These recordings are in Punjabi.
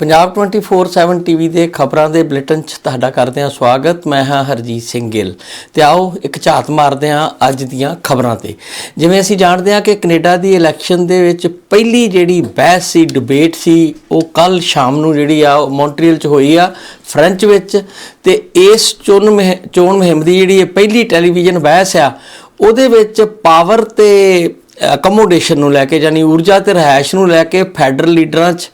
ਪੰਜਾਬ 24/7 ਟੀਵੀ ਦੇ ਖਬਰਾਂ ਦੇ ਬੁਲੇਟਨ 'ਚ ਤੁਹਾਡਾ ਕਰਦੇ ਹਾਂ ਸਵਾਗਤ। ਮੈਂ ਹਾਂ ਹਰਜੀਤ ਸਿੰਘ ਗਿੱਲ। ਤੇ ਆਓ ਇੱਕ ਝਾਤ ਮਾਰਦੇ ਹਾਂ ਅੱਜ ਦੀਆਂ ਖਬਰਾਂ ਤੇ। ਜਿਵੇਂ ਅਸੀਂ ਜਾਣਦੇ ਹਾਂ ਕਿ ਕੈਨੇਡਾ ਦੀ ਇਲੈਕਸ਼ਨ ਦੇ ਵਿੱਚ ਪਹਿਲੀ ਜਿਹੜੀ ਬਹਿਸ ਸੀ ਡਿਬੇਟ ਸੀ, ਉਹ ਕੱਲ ਸ਼ਾਮ ਨੂੰ ਜਿਹੜੀ ਆ ਮੌਂਟਰੀਅਲ 'ਚ ਹੋਈ ਆ ਫ੍ਰੈਂਚ ਵਿੱਚ। ਤੇ ਇਸ ਚੋਣ ਚੋਣ ਮੁਹਿੰਮ ਦੀ ਜਿਹੜੀ ਇਹ ਪਹਿਲੀ ਟੈਲੀਵਿਜ਼ਨ ਬਹਿਸ ਆ, ਉਹਦੇ ਵਿੱਚ ਪਾਵਰ ਤੇ ਅਕਮੋਡੇਸ਼ਨ ਨੂੰ ਲੈ ਕੇ, ਯਾਨੀ ਊਰਜਾ ਤੇ ਰਹਿائش ਨੂੰ ਲੈ ਕੇ ਫੈਡਰਲ ਲੀਡਰਾਂ 'ਚ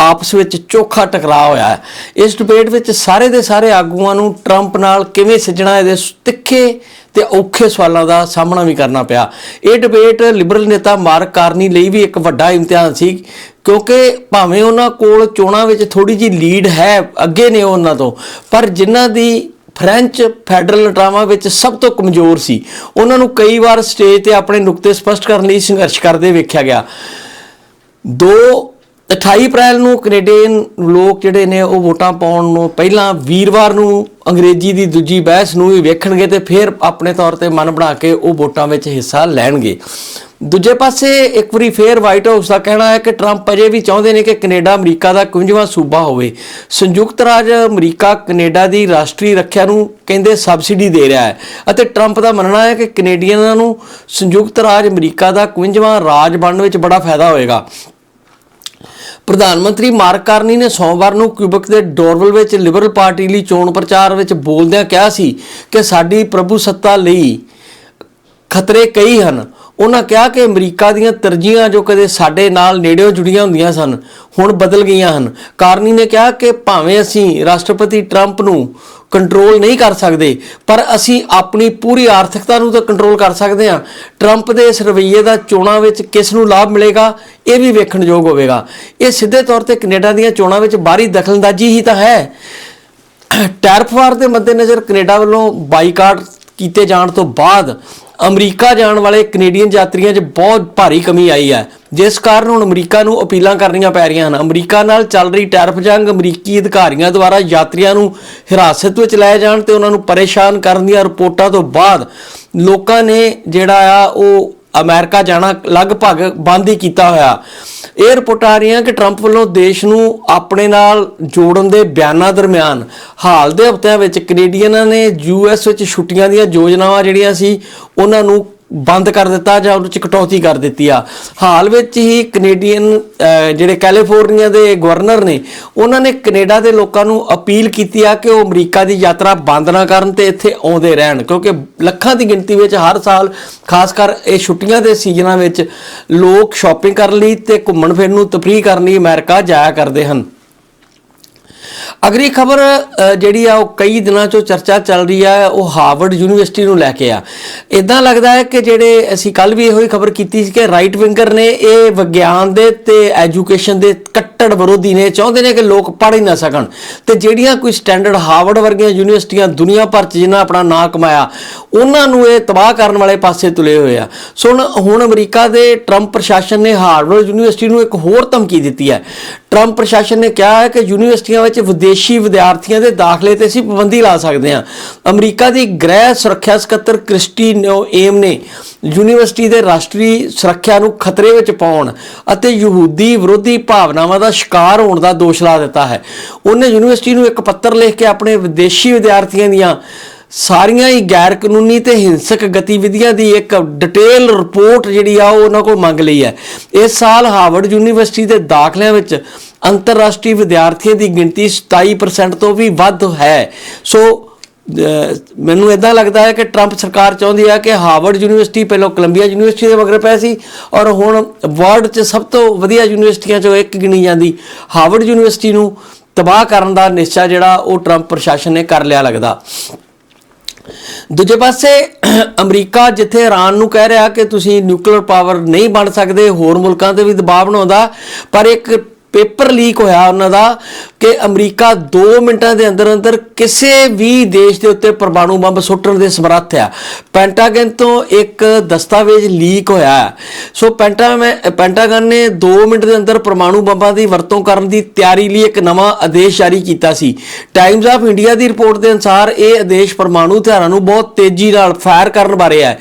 ਆਪਸ ਵਿੱਚ ਚੋਖਾ ਟਕਰਾਅ ਹੋਇਆ ਹੈ। ਇਸ ਡਿਬੇਟ ਵਿੱਚ ਸਾਰੇ ਦੇ ਸਾਰੇ ਆਗੂਆਂ ਨੂੰ ਟਰੰਪ ਨਾਲ ਕਿਵੇਂ ਸੱਜਣਾ ਇਹਦੇ ਤਿੱਖੇ ਤੇ ਔਖੇ ਸਵਾਲਾਂ ਦਾ ਸਾਹਮਣਾ ਵੀ ਕਰਨਾ ਪਿਆ। ਇਹ ਡਿਬੇਟ ਲਿਬਰਲ ਨੇਤਾ ਮਾਰਕ ਕਾਰਨੀ ਲਈ ਵੀ ਇੱਕ ਵੱਡਾ ਇਮਤਿਹਾਨ ਸੀ, ਕਿਉਂਕਿ ਭਾਵੇਂ ਉਹਨਾਂ ਕੋਲ ਚੋਣਾਂ ਵਿੱਚ ਥੋੜੀ ਜੀ ਲੀਡ ਹੈ, ਅੱਗੇ ਨੇ ਉਹਨਾਂ ਤੋਂ, ਪਰ ਜਿਨ੍ਹਾਂ ਦੀ ਫ੍ਰੈਂਚ ਫੈਡਰਲ ਡਰਾਮਾ ਵਿੱਚ ਸਭ ਤੋਂ ਕਮਜ਼ੋਰ ਸੀ, ਉਹਨਾਂ ਨੂੰ ਕਈ ਵਾਰ ਸਟੇਜ ਤੇ ਆਪਣੇ ਨੁਕਤੇ ਸਪਸ਼ਟ ਕਰਨ ਲਈ ਸੰਘਰਸ਼ ਕਰਦੇ ਵੇਖਿਆ ਗਿਆ। ਦੋ 28 ਅਪ੍ਰੈਲ ਨੂੰ ਕੈਨੇਡੀਅਨ ਲੋਕ ਜਿਹੜੇ ਨੇ ਉਹ ਵੋਟਾਂ ਪਾਉਣ ਨੂੰ ਪਹਿਲਾਂ ਵੀਰਵਾਰ ਨੂੰ ਅੰਗਰੇਜ਼ੀ ਦੀ ਦੂਜੀ ਬਹਿਸ ਨੂੰ ਵੀ ਵੇਖਣਗੇ ਤੇ ਫਿਰ ਆਪਣੇ ਤੌਰ ਤੇ ਮਨ ਬਣਾ ਕੇ ਉਹ ਵੋਟਾਂ ਵਿੱਚ ਹਿੱਸਾ ਲੈਣਗੇ। ਦੂਜੇ ਪਾਸੇ ਇੱਕ ਵਾਰੀ ਫੇਰ ਵਾਈਟ ਹਾਊਸ ਦਾ ਕਹਿਣਾ ਹੈ ਕਿ ਟਰੰਪ ਅਜੇ ਵੀ ਚਾਹੁੰਦੇ ਨੇ ਕਿ ਕੈਨੇਡਾ ਅਮਰੀਕਾ ਦਾ 51ਵਾਂ ਸੂਬਾ ਹੋਵੇ। ਸੰਯੁਕਤ ਰਾਜ ਅਮਰੀਕਾ ਕੈਨੇਡਾ ਦੀ ਰਾਸ਼ਟਰੀ ਰੱਖਿਆ ਨੂੰ ਕਹਿੰਦੇ ਸਬਸਿਡੀ ਦੇ ਰਿਹਾ ਹੈ ਅਤੇ ਟਰੰਪ ਦਾ ਮੰਨਣਾ ਹੈ ਕਿ ਕੈਨੇਡੀਅਨਾਂ ਨੂੰ ਸੰਯੁਕਤ ਰਾਜ ਅਮਰੀਕਾ ਦਾ 51ਵਾਂ ਰਾਜ ਬਣਨ ਵਿੱਚ ਬੜਾ ਫਾਇਦਾ ਹੋਏਗਾ। ਪ੍ਰਧਾਨ ਮੰਤਰੀ ਮਾਰਕ ਕਾਰਨੀ ਨੇ ਸੋਮਵਾਰ ਨੂੰ ਕਿਊਬਕ ਦੇ ਡੋਰਵਲ ਵਿੱਚ ਲਿਬਰਲ ਪਾਰਟੀ ਲਈ ਚੋਣ ਪ੍ਰਚਾਰ ਵਿੱਚ ਬੋਲਦਿਆਂ ਕਿਹਾ ਸੀ ਕਿ ਸਾਡੀ ਪ੍ਰਭੂ ਸੱਤਾ ਲਈ ਖਤਰੇ ਕਈ ਹਨ। ਉਹਨਾਂ ਕਿਹਾ ਕਿ ਅਮਰੀਕਾ ਦੀਆਂ ਤਰਜੀਹਾਂ ਜੋ ਕਦੇ ਸਾਡੇ ਨਾਲ ਨੇੜਿਓਂ ਜੁੜੀਆਂ ਹੁੰਦੀਆਂ ਸਨ, ਹੁਣ ਬਦਲ ਗਈਆਂ ਹਨ। ਕਾਰਨੀ ਨੇ ਕਿਹਾ ਕਿ ਭਾਵੇਂ ਅਸੀਂ ਰਾਸ਼ਟਰਪਤੀ ਟਰੰਪ ਨੂੰ ਕੰਟਰੋਲ ਨਹੀਂ ਕਰ ਸਕਦੇ, ਪਰ ਅਸੀਂ ਆਪਣੀ ਪੂਰੀ ਆਰਥਿਕਤਾ ਨੂੰ ਤਾਂ ਕੰਟਰੋਲ ਕਰ ਸਕਦੇ ਹਾਂ। ਟਰੰਪ ਦੇ ਇਸ ਰਵੱਈਏ ਦਾ ਚੋਣਾਂ ਵਿੱਚ ਕਿਸ ਨੂੰ ਲਾਭ ਮਿਲੇਗਾ, ਇਹ ਵੀ ਵੇਖਣਯੋਗ ਹੋਵੇਗਾ। ਇਹ ਸਿੱਧੇ ਤੌਰ ਤੇ ਕੈਨੇਡਾ ਦੀਆਂ ਚੋਣਾਂ ਵਿੱਚ ਬਾਹਰੀ ਦਖਲਅੰਦਾਜ਼ੀ ਹੀ ਤਾਂ ਹੈ। ਟੈਰਫ ਵਾਰ ਦੇ ਮੱਦੇਨਜ਼ਰ ਕੈਨੇਡਾ ਵੱਲੋਂ ਬਾਈਕਾਟ ਕੀਤੇ ਜਾਣ ਤੋਂ ਬਾਅਦ ਅਮਰੀਕਾ ਜਾਣ ਵਾਲੇ ਕੈਨੇਡੀਅਨ ਯਾਤਰੀਆਂ 'ਚ ਬਹੁਤ ਭਾਰੀ ਕਮੀ ਆਈ ਹੈ। ਜਿਸ ਕਾਰਨ ਹੁਣ ਅਮਰੀਕਾ ਨੂੰ ਅਪੀਲਾਂ ਕਰਨੀਆਂ ਪੈ ਰਹੀਆਂ ਹਨ। ਅਮਰੀਕਾ ਨਾਲ ਚੱਲ ਰਹੀ ਟੈਰਫ ਜੰਗ ਅਮਰੀਕੀ ਅਧਿਕਾਰੀਆਂ ਦੁਆਰਾ ਯਾਤਰੀਆਂ ਨੂੰ ਹਿਰਾਸਤ ਵਿੱਚ ਲੈ ਜਾਣ ਤੇ ਉਹਨਾਂ ਨੂੰ ਪਰੇਸ਼ਾਨ ਕਰਨ ਦੀਆਂ ਰਿਪੋਰਟਾਂ ਤੋਂ ਬਾਅਦ ਲੋਕਾਂ ਨੇ ਜਿਹੜਾ ਆ ਉਹ ਅਮਰੀਕਾ ਜਾਣਾ ਲਗਭਗ ਬੰਦ ਹੀ ਕੀਤਾ ਹੋਇਆ। ਇਹ ਰਿਪੋਰਟਾਂ ਆ ਰਹੀਆਂ ਕਿ ਟਰੰਪ ਵੱਲੋਂ ਦੇਸ਼ ਨੂੰ ਆਪਣੇ ਨਾਲ ਜੋੜਨ ਦੇ ਬਿਆਨਾਂ ਦਰਮਿਆਨ ਹਾਲ ਦੇ ਹਫ਼ਤਿਆਂ ਵਿੱਚ ਕੈਨੇਡੀਅਨਾਂ ਨੇ ਯੂਐਸ ਵਿੱਚ ਛੁੱਟੀਆਂ ਦੀਆਂ ਯੋਜਨਾਵਾਂ ਜਿਹੜੀਆਂ ਸੀ, ਉਹਨਾਂ ਨੂੰ ਬੰਦ ਕਰ ਦਿੱਤਾ ਜਾਂ ਉਹਨੂੰ 'ਚ ਕਟੌਤੀ ਕਰ ਦਿੱਤੀ ਆ। ਹਾਲ ਵਿੱਚ ਹੀ ਕੈਨੇਡੀਅਨ ਜਿਹੜੇ ਕੈਲੀਫੋਰਨੀਆ ਦੇ ਗਵਰਨਰ ਨੇ, ਉਹਨਾਂ ਨੇ ਕੈਨੇਡਾ ਦੇ ਲੋਕਾਂ ਨੂੰ ਅਪੀਲ ਕੀਤੀ ਆ ਕਿ ਉਹ ਅਮਰੀਕਾ ਦੀ ਯਾਤਰਾ ਬੰਦ ਨਾ ਕਰਨ ਤੇ ਇੱਥੇ ਆਉਂਦੇ ਰਹਿਣ, ਕਿਉਂਕਿ ਲੱਖਾਂ ਦੀ ਗਿਣਤੀ ਵਿੱਚ ਹਰ ਸਾਲ, ਖਾਸ ਕਰ ਇਹ ਛੁੱਟੀਆਂ ਦੇ ਸੀਜ਼ਨਾਂ ਵਿੱਚ ਲੋਕ ਸ਼ਾਪਿੰਗ ਕਰਨ ਲਈ ਤੇ ਘੁੰਮਣ ਫਿਰਨ ਨੂੰ ਤਫਰੀਹ ਕਰਨ ਲਈ ਅਮਰੀਕਾ ਜਾਇਆ ਕਰਦੇ ਹਨ। ਅਗਲੀ ਖਬਰ ਜਿਹੜੀ ਆ, ਉਹ ਕਈ ਦਿਨਾਂ ਤੋਂ ਚਰਚਾ ਚੱਲ ਰਹੀ ਆ, ਉਹ ਹਾਰਵਰਡ ਯੂਨੀਵਰਸਿਟੀ ਨੂੰ ਲੈ ਕੇ ਆ। ਇਦਾਂ ਲੱਗਦਾ ਹੈ ਕਿ ਜਿਹੜੇ ਅਸੀਂ ਕੱਲ ਵੀ ਇਹੋ ਹੀ ਖਬਰ ਕੀਤੀ ਸੀ ਕਿ ਰਾਈਟ ਵਿੰਗਰ ਨੇ ਇਹ ਵਿਗਿਆਨ ਦੇ ਤੇ ਐਜੂਕੇਸ਼ਨ ਦੇ ਕੱਟੜ ਵਿਰੋਧੀ ਨੇ, ਚਾਹੁੰਦੇ ਨੇ ਕਿ ਲੋਕ ਪੜ੍ਹ ਹੀ ਨਾ ਸਕਣ। ਤੇ ਜਿਹੜੀਆਂ ਕੋਈ ਸਟੈਂਡਰਡ ਹਾਰਵਰਡ ਵਰਗੀਆਂ ਯੂਨੀਵਰਸਿਟੀਆਂ ਦੁਨੀਆ ਭਰ 'ਚ ਜਿਨ੍ਹਾਂ ਆਪਣਾ ਨਾਂ ਕਮਾਇਆ, ਉਹਨਾਂ ਨੂੰ ਇਹ ਤਬਾਹ ਕਰਨ ਵਾਲੇ ਪਾਸੇ ਤੁਲੇ ਹੋਏ ਆ। ਸੋ ਹੁਣ- ਹੁਣ ਅਮਰੀਕਾ ਦੇ ਟਰੰਪ ਪ੍ਰਸ਼ਾਸਨ ਨੇ ਹਾਰਵਰਡ ਯੂਨੀਵਰਸਿਟੀ ਨੂੰ ਇੱਕ ਹੋਰ ਧਮਕੀ ਦਿੱਤੀ ਹੈ। ਟਰੰਪ ਪ੍ਰਸ਼ਾਸਨ ਨੇ ਕਿਹਾ ਹੈ ਕਿ ਯੂਨੀਵਰਸਿਟੀਆਂ ਵਿੱਚ ਵਿਦੇਸ਼ੀ ਵਿਦਿਆਰਥੀਆਂ ਦੇ ਦਾਖਲੇ ਤੇ ਅਸੀਂ ਪਾਬੰਦੀ ਲਾ ਸਕਦੇ ਹਾਂ। ਅਮਰੀਕਾ ਦੀ ਗ੍ਰਹਿ ਸੁਰੱਖਿਆ ਸਕੱਤਰ ਕ੍ਰਿਸਟੀ ਨੋ ਏਮ ਨੇ ਯੂਨੀਵਰਸਿਟੀ ਦੇ ਰਾਸ਼ਟਰੀ ਸੁਰੱਖਿਆ ਨੂੰ ਖਤਰੇ ਵਿੱਚ ਪਾਉਣ ਅਤੇ ਯਹੂਦੀ ਵਿਰੋਧੀ ਭਾਵਨਾਵਾਂ ਦਾ ਸ਼ਿਕਾਰ ਹੋਣ ਦਾ ਦੋਸ਼ ਲਾ ਦਿੱਤਾ ਹੈ। ਉਹਨੇ ਯੂਨੀਵਰਸਿਟੀ ਨੂੰ ਇੱਕ ਪੱਤਰ ਲਿਖ ਕੇ ਆਪਣੇ ਵਿਦੇਸ਼ੀ ਵਿਦਿਆਰਥੀਆਂ ਦੀਆਂ ਸਾਰੀਆਂ ਹੀ ਗੈਰ ਕਾਨੂੰਨੀ ਤੇ ਹਿੰਸਕ ਗਤੀਵਿਧੀਆਂ ਦੀ ਇੱਕ ਡਿਟੇਲ ਰਿਪੋਰਟ ਜਿਹੜੀ ਆ, ਉਹ ਉਹਨਾਂ ਕੋਲ ਮੰਗ ਲਈ ਹੈ। ਇਸ ਸਾਲ ਹਾਰਵਰਡ ਯੂਨੀਵਰਸਿਟੀ ਦੇ ਦਾਖਲਿਆਂ ਵਿੱਚ ਅੰਤਰਰਾਸ਼ਟਰੀ ਵਿਦਿਆਰਥੀਆਂ ਦੀ ਗਿਣਤੀ 27% ਤੋਂ ਵੀ ਵੱਧ ਹੈ। ਸੋ ਮੈਨੂੰ ਇਦਾਂ ਲੱਗਦਾ ਹੈ ਕਿ ਟਰੰਪ ਸਰਕਾਰ ਚਾਹੁੰਦੀ ਹੈ ਕਿ ਹਾਰਵਰਡ ਯੂਨੀਵਰਸਿਟੀ ਪਹਿਲਾਂ ਕੋਲੰਬੀਆ ਯੂਨੀਵਰਸਿਟੀ ਦੇ ਮਗਰ ਪੈ ਸੀ ਔਰ ਹੁਣ ਵਰਲਡ 'ਚ ਸਭ ਤੋਂ ਵਧੀਆ ਯੂਨੀਵਰਸਿਟੀਆਂ 'ਚੋਂ ਇੱਕ ਗਿਣੀ ਜਾਂਦੀ। ਹਾਰਵਰਡ ਯੂਨੀਵਰਸਿਟੀ ਨੂੰ ਤਬਾਹ ਕਰਨ ਦਾ ਨਿਸ਼ਚਾ ਜਿਹੜਾ ਉਹ ਟਰੰਪ ਪ੍ਰਸ਼ਾਸਨ ਨੇ ਕਰ ਲਿਆ ਲੱਗਦਾ। ਦੂਜੇ ਪਾਸੇ, ਅਮਰੀਕਾ ਜਿੱਥੇ ਇਰਾਨ ਨੂੰ ਕਹਿ ਰਿਹਾ ਕਿ ਤੁਸੀਂ ਨਿਊਕਲੀਅਰ ਪਾਵਰ ਨਹੀਂ ਬਣ ਸਕਦੇ, ਹੋਰ ਮੁਲਕਾਂ ਤੇ ਵੀ ਦਬਾਅ ਬਣਾਉਂਦਾ, ਪਰ ਇੱਕ ਪੇਪਰ ਲੀਕ ਹੋਇਆ ਉਹਨਾਂ ਦਾ ਕਿ ਅਮਰੀਕਾ 2 ਮਿੰਟਾਂ ਦੇ ਅੰਦਰ ਅੰਦਰ ਕਿਸੇ ਵੀ ਦੇਸ਼ ਦੇ ਉੱਤੇ ਪਰਮਾਣੂ ਬੰਬ ਸੁੱਟਣ ਦੇ ਸਮਰੱਥ ਆ। ਪੈਂਟਾਗਨ ਤੋਂ ਇੱਕ ਦਸਤਾਵੇਜ਼ ਲੀਕ ਹੋਇਆ। ਸੋ ਪੈਂਟਾਗਨ ਪੈਂਟਾਗਨ ਨੇ 2 ਮਿੰਟ ਦੇ ਅੰਦਰ ਪਰਮਾਣੂ ਬੰਬਾਂ ਦੀ ਵਰਤੋਂ ਕਰਨ ਦੀ ਤਿਆਰੀ ਲਈ ਇੱਕ ਨਵਾਂ ਆਦੇਸ਼ ਜਾਰੀ ਕੀਤਾ ਸੀ। ਟਾਈਮਜ਼ ਆਫ ਇੰਡੀਆ ਦੀ ਰਿਪੋਰਟ ਦੇ ਅਨੁਸਾਰ ਇਹ ਆਦੇਸ਼ ਪਰਮਾਣੂ ਹਥਿਆਰਾਂ ਨੂੰ ਬਹੁਤ ਤੇਜ਼ੀ ਨਾਲ ਫਾਇਰ ਕਰਨ ਬਾਰੇ ਹੈ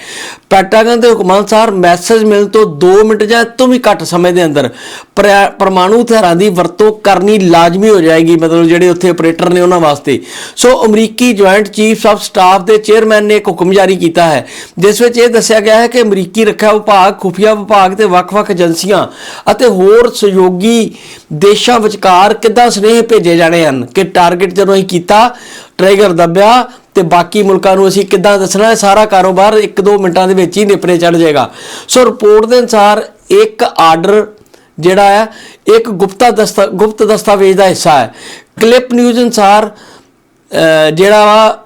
ਪੈਂਟਾਗਨ ਦੇ ਹੁਕਮਾਂ ਅਨੁਸਾਰ ਮੈਸੇਜ ਮਿਲਣ ਤੋਂ 2 ਮਿੰਟ ਜਾਂ ਇਸ ਤੋਂ ਵੀ ਘੱਟ ਸਮੇਂ ਦੇ ਅੰਦਰ ਪਰਿਆ- ਪਰਮਾਣੂ ਹਥਿਆਰ ਹਥਿਆਰਾਂ ਦੀ ਵਰਤੋਂ ਕਰਨੀ ਲਾਜ਼ਮੀ ਹੋ ਜਾਏਗੀ, ਮਤਲਬ ਜਿਹੜੇ ਉੱਥੇ ਆਪਰੇਟਰ ਨੇ ਉਹਨਾਂ ਵਾਸਤੇ। ਸੋ ਅਮਰੀਕੀ ਜੁਆਇੰਟ ਚੀਫ਼ ਆਫ ਸਟਾਫ ਦੇ ਚੇਅਰਮੈਨ ਨੇ ਇੱਕ ਹੁਕਮ ਜਾਰੀ ਕੀਤਾ ਹੈ, ਜਿਸ ਵਿੱਚ ਇਹ ਦੱਸਿਆ ਗਿਆ ਹੈ ਕਿ ਅਮਰੀਕੀ ਰੱਖਿਆ ਵਿਭਾਗ, ਖੁਫੀਆ ਵਿਭਾਗ ਤੇ ਵੱਖ-ਵੱਖ ਏਜੰਸੀਆਂ ਅਤੇ ਹੋਰ ਸਹਿਯੋਗੀ ਦੇਸ਼ਾਂ ਵਿਚਕਾਰ ਕਿੱਦਾਂ ਸੁਨੇਹੇ ਭੇਜੇ ਜਾਣੇ ਹਨ, ਕਿ ਟਾਰਗੇਟ ਜਦੋਂ ਅਸੀਂ ਕੀਤਾ ਟ੍ਰਿਗਰ ਦੱਬਿਆ ਤੇ ਬਾਕੀ ਮੁਲਕਾਂ ਨੂੰ ਅਸੀਂ ਕਿੱਦਾਂ ਦੱਸਣਾ ਹੈ ਸਾਰਾ ਕਾਰੋਬਾਰ 1-2 ਮਿੰਟਾਂ ਦੇ ਵਿੱਚ ਹੀ ਨਿਪਰੇ ਚੜ ਜਾਏਗਾ। ਸੋ ਰਿਪੋਰਟ ਦੇ ਅਨੁਸਾਰ ਇੱਕ ਆਰਡਰ ਜਿਹੜਾ ਹੈ, ਇੱਕ ਗੁਪਤਾ ਦਸਤਾ, ਗੁਪਤ ਦਸਤਾਵੇਜ਼ ਦਾ ਹਿੱਸਾ ਹੈ। ਕਲਿੱਪ ਨਿਊਜ਼ ਅਨੁਸਾਰ ਜਿਹੜਾ ਵਾ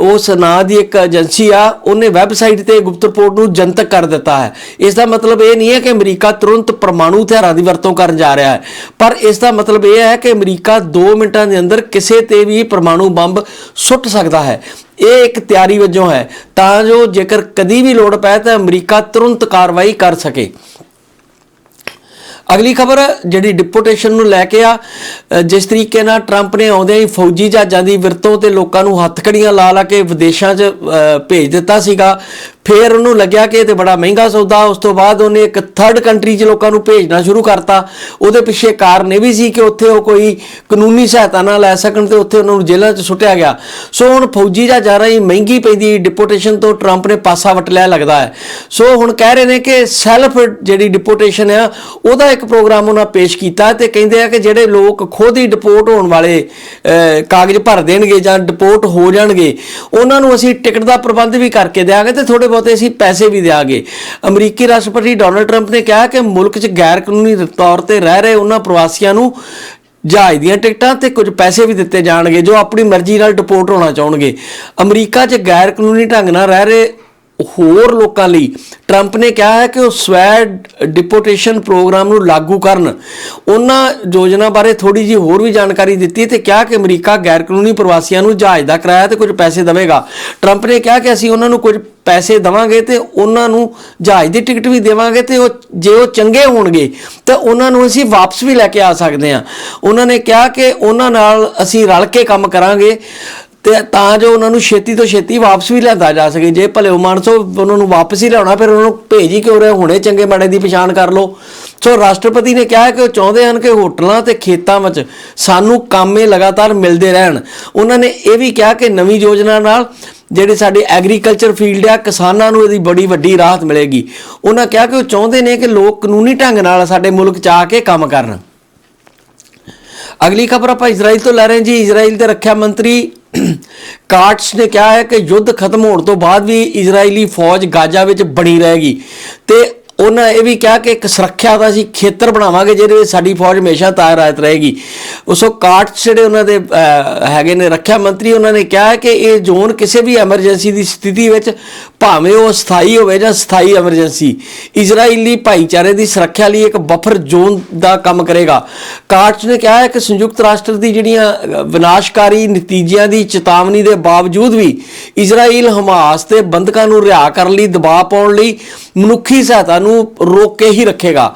ਉਸ ਨਾਂ ਦੀ ਇੱਕ ਏਜੰਸੀ ਆ, ਉਹਨੇ ਵੈਬਸਾਈਟ ਤੇ ਗੁਪਤ ਰਿਪੋਰਟ ਨੂੰ ਜਨਤਕ ਕਰ ਦਿੱਤਾ ਹੈ। ਇਸ ਦਾ ਮਤਲਬ ਇਹ ਨਹੀਂ ਹੈ ਕਿ ਅਮਰੀਕਾ ਤੁਰੰਤ ਪਰਮਾਣੂ ਹਥਿਆਰਾਂ ਦੀ ਵਰਤੋਂ ਕਰਨ ਜਾ ਰਿਹਾ ਹੈ। ਪਰ ਇਸ ਦਾ ਮਤਲਬ ਇਹ ਹੈ ਕਿ ਅਮਰੀਕਾ 2 ਮਿੰਟਾਂ ਦੇ ਅੰਦਰ ਕਿਸੇ ਤੇ ਵੀ ਪਰਮਾਣੂ ਬੰਬ ਸੁੱਟ ਸਕਦਾ ਹੈ। ਇਹ ਇੱਕ ਤਿਆਰੀ ਵਜੋਂ ਹੈ। ਤਾਂ ਜੋ ਜੇਕਰ ਕਦੀ ਵੀ ਲੋੜ ਪਏ ਤਾਂ ਅਮਰੀਕਾ ਤੁਰੰਤ ਕਾਰਵਾਈ ਕਰ ਸਕੇ। ਅਗਲੀ ਖਬਰ ਜਿਹੜੀ ਡਿਪੋਟੇਸ਼ਨ ਨੂੰ ਲੈ ਕੇ ਆ ਜਿਸ ਤਰੀਕੇ ਨਾਲ ਟਰੰਪ ਨੇ ਆਉਂਦਿਆਂ ਹੀ ਫੌਜੀ ਜਹਾਜ਼ਾਂ ਦੀ ਵਿਰਤੋਂ ਤੇ ਲੋਕਾਂ ਨੂੰ ਹੱਥਕੜੀਆਂ ਲਾ ਲਾ ਕੇ ਵਿਦੇਸ਼ਾਂ 'ਚ ਭੇਜ ਦਿੱਤਾ ਸੀਗਾ। ਫਿਰ ਉਹਨੂੰ ਲੱਗਿਆ ਕਿ ਇਹ ਤੇ ਬੜਾ ਮਹਿੰਗਾ ਸੌਦਾ, ਉਸ ਤੋਂ ਬਾਅਦ ਉਹਨੇ ਇੱਕ ਥਰਡ ਕੰਟਰੀ 'ਚ ਲੋਕਾਂ ਨੂੰ ਭੇਜਣਾ ਸ਼ੁਰੂ ਕਰਤਾ। ਉਹਦੇ ਪਿੱਛੇ ਕਾਰਨ ਇਹ ਵੀ ਸੀ ਕਿ ਉੱਥੇ ਉਹ ਕੋਈ ਕਾਨੂੰਨੀ ਸਹਾਇਤਾ ਨਾ ਲੈ ਸਕਣ ਤੇ ਉੱਥੇ ਉਹਨਾਂ ਨੂੰ ਜੇਲ੍ਹਾਂ 'ਚ ਸੁੱਟਿਆ ਗਿਆ। ਸੋ ਹੁਣ ਫੌਜੀ ਦਾ ਜਹਾਜ਼ਾਂ ਹੀ ਮਹਿੰਗੀ ਪੈਂਦੀ ਡਿਪੋਟੇਸ਼ਨ ਤੋਂ ਟਰੰਪ ਨੇ ਪਾਸਾ ਵਟ ਲਿਆ ਲੱਗਦਾ ਹੈ। ਸੋ ਹੁਣ ਕਹਿ ਰਹੇ ਨੇ ਕਿ ਸੈਲਫ ਜਿਹੜੀ ਡਿਪੋਟੇਸ਼ਨ ਆ, ਉਹਦਾ ਇੱਕ ਪ੍ਰੋਗਰਾਮ ਉਹਨਾਂ ਪੇਸ਼ ਕੀਤਾ ਤੇ ਕਹਿੰਦੇ ਆ ਕਿ ਜਿਹੜੇ ਲੋਕ ਖੁਦ ਹੀ ਡਿਪੋਰਟ ਹੋਣ ਵਾਲੇ ਕਾਗਜ਼ ਭਰ ਦੇਣਗੇ ਜਾਂ ਡਿਪੋਰਟ ਹੋ ਜਾਣਗੇ, ਉਹਨਾਂ ਨੂੰ ਅਸੀਂ ਟਿਕਟ ਦਾ ਪ੍ਰਬੰਧ ਵੀ ਕਰਕੇ ਦੇਵਾਂਗੇ ਤੇ ਥੋੜੇ ਬਹੁਤੇ ਅਸੀਂ ਪੈਸੇ ਵੀ ਦੇਵਾਂਗੇ ਅਮਰੀਕੀ ਰਾਸ਼ਟਰਪਤੀ ਡੋਨਲਡ ਟਰੰਪ ਨੇ ਕਿਹਾ ਕਿ ਮੁਲਕ 'ਚ ਗੈਰ ਕਾਨੂੰਨੀ ਤੌਰ ਤੇ ਰਹਿ ਰਹੇ ਉਹਨਾਂ ਪ੍ਰਵਾਸੀਆਂ ਨੂੰ ਜਹਾਜ਼ ਦੀਆਂ ਟਿਕਟਾਂ ਤੇ ਕੁਝ ਪੈਸੇ ਵੀ ਦਿੱਤੇ ਜਾਣਗੇ, ਜੋ ਆਪਣੀ ਮਰਜ਼ੀ ਨਾਲ ਡਿਪੋਰਟ ਹੋਣਾ ਚਾਹਣਗੇ। ਅਮਰੀਕਾ 'ਚ ਗੈਰ ਕਾਨੂੰਨੀ ਢੰਗ ਨਾਲ ਰਹਿ ਰਹੇ ਹੋਰ ਲੋਕਾਂ ਲਈ। ਟਰੰਪ ਨੇ ਕਿਹਾ ਹੈ ਕਿ ਉਹ ਸਵੈ ਡਿਪੋਟੇਸ਼ਨ ਪ੍ਰੋਗਰਾਮ ਨੂੰ ਲਾਗੂ ਕਰਨ। ਉਹਨਾਂ ਯੋਜਨਾ ਬਾਰੇ ਥੋੜੀ ਜੀ ਹੋਰ ਵੀ ਜਾਣਕਾਰੀ ਦਿੱਤੀ ਤੇ ਕਿਹਾ ਕਿ ਅਮਰੀਕਾ ਗੈਰ ਕਾਨੂੰਨੀ ਪ੍ਰਵਾਸੀਆਂ ਨੂੰ ਜਹਾਜ਼ ਦਾ ਕਿਰਾਇਆ ਤੇ ਕੁਝ ਪੈਸੇ ਦੇਵੇਗਾ। ਟਰੰਪ ਨੇ ਕਿਹਾ ਕਿ ਅਸੀਂ ਉਹਨਾਂ ਨੂੰ ਕੁਝ ਪੈਸੇ ਦੇਵਾਂਗੇ ਤੇ ਉਹਨਾਂ ਨੂੰ ਜਹਾਜ਼ ਦੀ ਟਿਕਟ ਵੀ ਦੇਵਾਂਗੇ ਤੇ ਉਹ ਜੇ ਉਹ ਚੰਗੇ ਹੋਣਗੇ, ਤਾਂ ਉਹਨਾਂ ਨੂੰ ਅਸੀਂ ਵਾਪਸ ਵੀ ਲੈ ਕੇ ਆ ਸਕਦੇ ਹਾਂ। ਉਹਨਾਂ ਨੇ ਕਿਹਾ ਕਿ ਉਹਨਾਂ ਨਾਲ ਅਸੀਂ ਰਲ ਕੇ ਕੰਮ ਕਰਾਂਗੇ। ਤੇ ਤਾਂ ਜੋ ਉਹਨਾਂ ਨੂੰ ਛੇਤੀ ਤੋਂ ਛੇਤੀ ਵਾਪਸ ਵੀ ਲਿਆਂਦਾ ਜਾ ਸਕੇ। ਜੇ ਭਲੇ ਮਾਨਸੋ ਉਹਨਾਂ ਨੂੰ ਵਾਪਸ ਹੀ ਲਿਆਉਣਾ, ਫਿਰ ਉਹਨਾਂ ਨੂੰ ਭੇਜ ਹੀ ਕਿਉਂ ਰਹੇ ਹੁਣੇ ਚੰਗੇ ਮਾੜੇ ਦੀ ਪਛਾਣ ਕਰ ਲਓ। ਸੋ ਰਾਸ਼ਟਰਪਤੀ ਨੇ ਕਿਹਾ ਕਿ ਉਹ ਚਾਹੁੰਦੇ ਹਨ ਕਿ ਹੋਟਲਾਂ ਤੇ ਖੇਤਾਂ ਵਿੱਚ ਸਾਨੂੰ ਕਾਮੇ ਲਗਾਤਾਰ ਮਿਲਦੇ ਰਹਿਣ। ਉਹਨਾਂ ਨੇ ਇਹ ਵੀ ਕਿਹਾ ਕਿ ਨਵੀਂ ਯੋਜਨਾ ਨਾਲ ਜਿਹੜੇ ਸਾਡੇ ਐਗਰੀਕਲਚਰ ਫੀਲਡ ਆ, ਕਿਸਾਨਾਂ ਨੂੰ ਇਹਦੀ ਬੜੀ ਵੱਡੀ ਰਾਹਤ ਮਿਲੇਗੀ। ਉਹਨਾਂ ਕਿਹਾ ਕਿ ਉਹ ਚਾਹੁੰਦੇ ਨੇ ਕਿ ਲੋਕ ਕਾਨੂੰਨੀ ਢੰਗ ਨਾਲ ਸਾਡੇ ਮੁਲਕ 'ਚ ਆ ਕੇ ਕੰਮ ਕਰਨ। ਅਗਲੀ ਖਬਰ ਆਪਾਂ ਇਜ਼ਰਾਈਲ ਤੋਂ ਲੈ ਰਹੇ ਜੀ। ਇਜ਼ਰਾਈਲ ਦੇ ਰੱਖਿਆ ਮੰਤਰੀ ਕਾਟਸ ਨੇ ਕਿਹਾ ਹੈ ਕਿ ਯੁੱਧ ਖਤਮ ਹੋਣ ਤੋਂ ਬਾਅਦ ਵੀ ਇਜ਼ਰਾਈਲੀ ਫੌਜ ਗਾਜ਼ਾ ਵਿੱਚ ਬਣੀ ਰਹੇਗੀ ਤੇ ਉਹਨਾਂ ਇਹ ਵੀ ਕਿਹਾ ਕਿ ਇੱਕ ਸੁਰੱਖਿਆ ਦਾ ਅਸੀਂ ਖੇਤਰ ਬਣਾਵਾਂਗੇ ਜਿਹਦੇ ਵਿੱਚ ਸਾਡੀ ਫੌਜ ਹਮੇਸ਼ਾ ਤਾਇਨਾਤ ਰਹੇਗੀ। ਉਸੋ ਕਾਟਸ ਜਿਹੜੇ ਉਹਨਾਂ ਦੇ ਹੈਗੇ ਨੇ, ਰੱਖਿਆ ਮੰਤਰੀ ਉਹਨਾਂ ਨੇ ਕਿਹਾ ਕਿ ਇਹ ਜ਼ੋਨ ਕਿਸੇ ਵੀ ਐਮਰਜੈਂਸੀ ਦੀ ਸਥਿਤੀ ਵਿੱਚ ਭਾਵੇਂ ਉਹ ਸਥਾਈ ਹੋਵੇ ਜਾਂ ਸਥਾਈ ਐਮਰਜੈਂਸੀ, ਇਜ਼ਰਾਈਲੀ ਭਾਈਚਾਰੇ ਦੀ ਸੁਰੱਖਿਆ ਲਈ ਇੱਕ ਬਫਰ ਜ਼ੋਨ ਦਾ ਕੰਮ ਕਰੇਗਾ। ਕਾਟਸ ਨੇ ਕਿਹਾ ਹੈ ਕਿ ਸੰਯੁਕਤ ਰਾਸ਼ਟਰ ਦੀ ਜਿਹੜੀਆਂ ਵਿਨਾਸ਼ਕਾਰੀ ਨਤੀਜਿਆਂ ਦੀ ਚੇਤਾਵਨੀ ਦੇ ਬਾਵਜੂਦ ਵੀ ਇਜ਼ਰਾਈਲ ਹਮਾਸ ਤੇ ਬੰਦਕਾਂ ਨੂੰ ਰਿਹਾ ਕਰਨ ਲਈ, ਦਬਾਅ ਪਾਉਣ ਲਈ ਮਨੁੱਖੀ ਸਹਾਇਤਾ ਨੂੰ ਰੋਕ ਕੇ ਹੀ ਰੱਖੇਗਾ।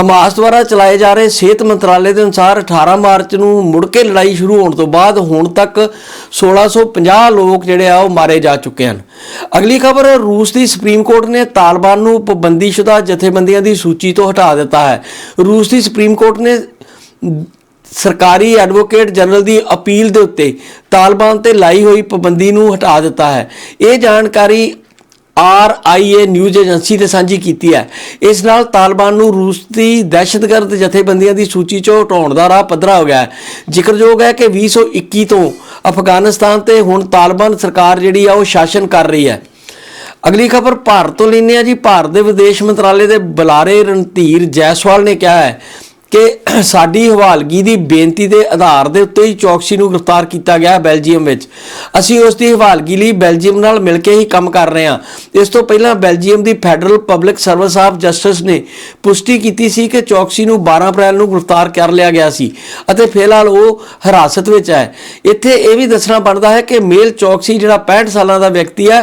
ਹਮਾਸ ਦੁਆਰਾ ਚਲਾਏ ਜਾ ਰਹੇ ਸਿਹਤ ਮੰਤਰਾਲੇ ਦੇ ਅਨੁਸਾਰ 18 ਮਾਰਚ ਨੂੰ ਮੁੜ ਕੇ ਲੜਾਈ ਸ਼ੁਰੂ ਹੋਣ ਤੋਂ ਬਾਅਦ ਹੁਣ ਤੱਕ 1650 ਲੋਕ ਜਿਹੜੇ ਆ, ਉਹ ਮਾਰੇ ਜਾ ਚੁੱਕੇ ਹਨ। ਅਗਲੀ ਖਬਰ, ਰੂਸ ਦੀ ਸੁਪਰੀਮ ਕੋਰਟ ਨੇ ਤਾਲਿਬਾਨ ਨੂੰ ਪਾਬੰਦੀਸ਼ੁਦਾ ਜਥੇਬੰਦੀਆਂ ਦੀ ਸੂਚੀ ਤੋਂ ਹਟਾ ਦਿੱਤਾ ਹੈ। ਰੂਸ ਦੀ ਸੁਪਰੀਮ ਕੋਰਟ ਨੇ ਸਰਕਾਰੀ ਐਡਵੋਕੇਟ ਜਨਰਲ ਦੀ ਅਪੀਲ ਦੇ ਉੱਤੇ ਤਾਲਿਬਾਨ ਤੇ ਲਾਈ ਹੋਈ ਪਾਬੰਦੀ ਨੂੰ ਹਟਾ ਦਿੱਤਾ ਹੈ। ਇਹ ਜਾਣਕਾਰੀ ਆਰਆਈਏ ਨਿਊਜ਼ ਏਜੰਸੀ ਨੇ ਸਾਂਝੀ ਕੀਤੀ ਹੈ। ਇਸ ਨਾਲ ਤਾਲਿਬਾਨ ਨੂੰ ਰੂਸ ਦੀ ਦਹਿਸ਼ਤਗਰਦ ਜਥੇਬੰਦੀਆਂ ਦੀ ਸੂਚੀ ਚੋਂ ਹਟਾਉਣ ਦਾ ਰਾਹ ਪੱਧਰਾ ਹੋ ਗਿਆ ਹੈ। ਜ਼ਿਕਰਯੋਗ ਹੈ ਕਿ 2021 ਤੋਂ ਅਫਗਾਨਿਸਤਾਨ ਤੇ ਹੁਣ ਤਾਲਿਬਾਨ ਸਰਕਾਰ ਜਿਹੜੀ ਆ ਉਹ ਸ਼ਾਸਨ ਕਰ ਰਹੀ ਹੈ। ਅਗਲੀ ਖਬਰ ਭਾਰਤ ਤੋਂ ਲੈਂਦੇ ਆ ਜੀ। ਭਾਰਤ ਦੇ ਵਿਦੇਸ਼ ਮੰਤਰਾਲੇ ਦੇ ਬੁਲਾਰੇ ਰਣਧੀਰ ਜੈਸਵਾਲ ਨੇ ਕਿਹਾ ਹੈ ਕਿ ਸਾਡੀ ਹਵਾਲਗੀ ਦੀ ਬੇਨਤੀ ਦੇ ਆਧਾਰ ਦੇ ਉੱਤੇ ਹੀ ਚੌਕਸੀ ਨੂੰ ਗ੍ਰਿਫਤਾਰ ਕੀਤਾ ਗਿਆ ਬੈਲਜੀਅਮ ਵਿੱਚ। ਅਸੀਂ ਉਸ ਦੀ ਹਵਾਲਗੀ ਲਈ ਬੈਲਜੀਅਮ ਨਾਲ ਮਿਲ ਕੇ ਹੀ ਕੰਮ ਕਰ ਰਹੇ ਹਾਂ। ਇਸ ਤੋਂ ਪਹਿਲਾਂ Belgium the federal public service of justice ਨੇ ਪੁਸ਼ਟੀ ਕੀਤੀ ਸੀ ਕਿ ਚੌਕਸੀ ਨੂੰ 12 ਅਪ੍ਰੈਲ ਨੂੰ ਗ੍ਰਿਫਤਾਰ ਕਰ ਲਿਆ ਗਿਆ ਸੀ ਅਤੇ ਫਿਲਹਾਲ ਉਹ ਹਿਰਾਸਤ ਵਿੱਚ ਹੈ। ਇੱਥੇ ਇਹ ਵੀ ਦੱਸਣਾ ਬਣਦਾ ਹੈ ਕਿ ਮੇਲ ਚੌਕਸੀ ਜਿਹੜਾ 65 ਸਾਲਾਂ ਦਾ ਵਿਅਕਤੀ ਹੈ,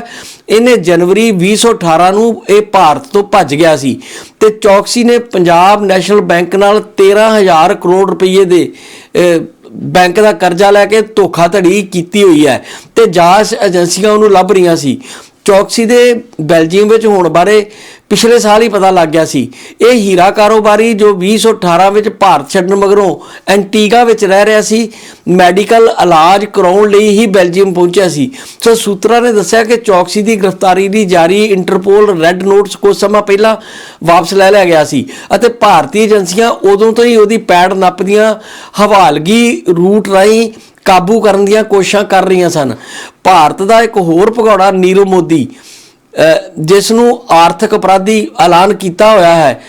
ਇਹਨੇ ਜਨਵਰੀ 2018 ਨੂੰ ਇਹ ਭਾਰਤ ਤੋਂ ਭੱਜ ਗਿਆ ਸੀ ਤੇ ਚੌਕਸੀ ਨੇ ਪੰਜਾਬ ਨੈਸ਼ਨਲ ਬੈਂਕ ਨਾਲ 13000 ਕਰੋੜ ਰੁਪਏ ਦੇ ਅਹ, ਬੈਂਕ ਦਾ ਕਰਜ਼ਾ ਲੈ ਕੇ ਧੋਖਾਧੜੀ ਕੀਤੀ ਹੋਈ ਹੈ ਤੇ ਜਾਂਚ ਏਜੰਸੀਆਂ ਉਹਨੂੰ ਲੱਭ ਰਹੀਆਂ ਸੀ। ਚੌਕਸੀ ਦੇ ਬੈਲਜੀਅਮ ਵਿੱਚ ਹੋਣ ਬਾਰੇ ਪਿਛਲੇ ਸਾਲ ਹੀ ਪਤਾ ਲੱਗ ਗਿਆ ਸੀ। ਇਹ ਹੀਰਾ ਕਾਰੋਬਾਰੀ ਜੋ 2018 ਵਿੱਚ ਭਾਰਤ ਛੱਡਣ ਮਗਰੋਂ ਐਂਟੀਗਾ ਵਿੱਚ ਰਹਿ ਰਿਹਾ ਸੀ, ਮੈਡੀਕਲ ਇਲਾਜ ਕਰਾਉਣ ਲਈ ਹੀ ਬੈਲਜੀਅਮ ਪਹੁੰਚਿਆ ਸੀ। ਸੋ ਸੂਤਰਾਂ ਨੇ ਦੱਸਿਆ ਕਿ ਚੌਕਸੀ ਦੀ ਗ੍ਰਿਫਤਾਰੀ ਦੀ ਜਾਰੀ ਇੰਟਰਪੋਲ ਰੈੱਡ ਨੋਟਸ ਕੁਝ ਸਮਾਂ ਪਹਿਲਾਂ ਵਾਪਸ ਲੈ ਲਿਆ ਗਿਆ ਸੀ ਅਤੇ ਭਾਰਤੀ ਏਜੰਸੀਆਂ ਉਦੋਂ ਤੋਂ ਹੀ ਉਹਦੀ ਪੈੜ ਨੱਪਦੀਆਂ, ਹਵਾਲਗੀ ਰੂਟ ਰਾਹੀਂ ਕਾਬੂ ਕਰਨ ਦੀਆਂ ਕੋਸ਼ਿਸ਼ਾਂ ਕਰ ਰਹੀਆਂ ਸਨ। ਭਾਰਤ ਦਾ ਇੱਕ ਹੋਰ ਭਗੌੜਾ ਨੀਰਵ ਮੋਦੀ। ਜਿਸ ਨੂੰ ਆਰਥਿਕ ਅਪਰਾਧੀ ਐਲਾਨ ਕੀਤਾ ਹੋਇਆ ਹੈ,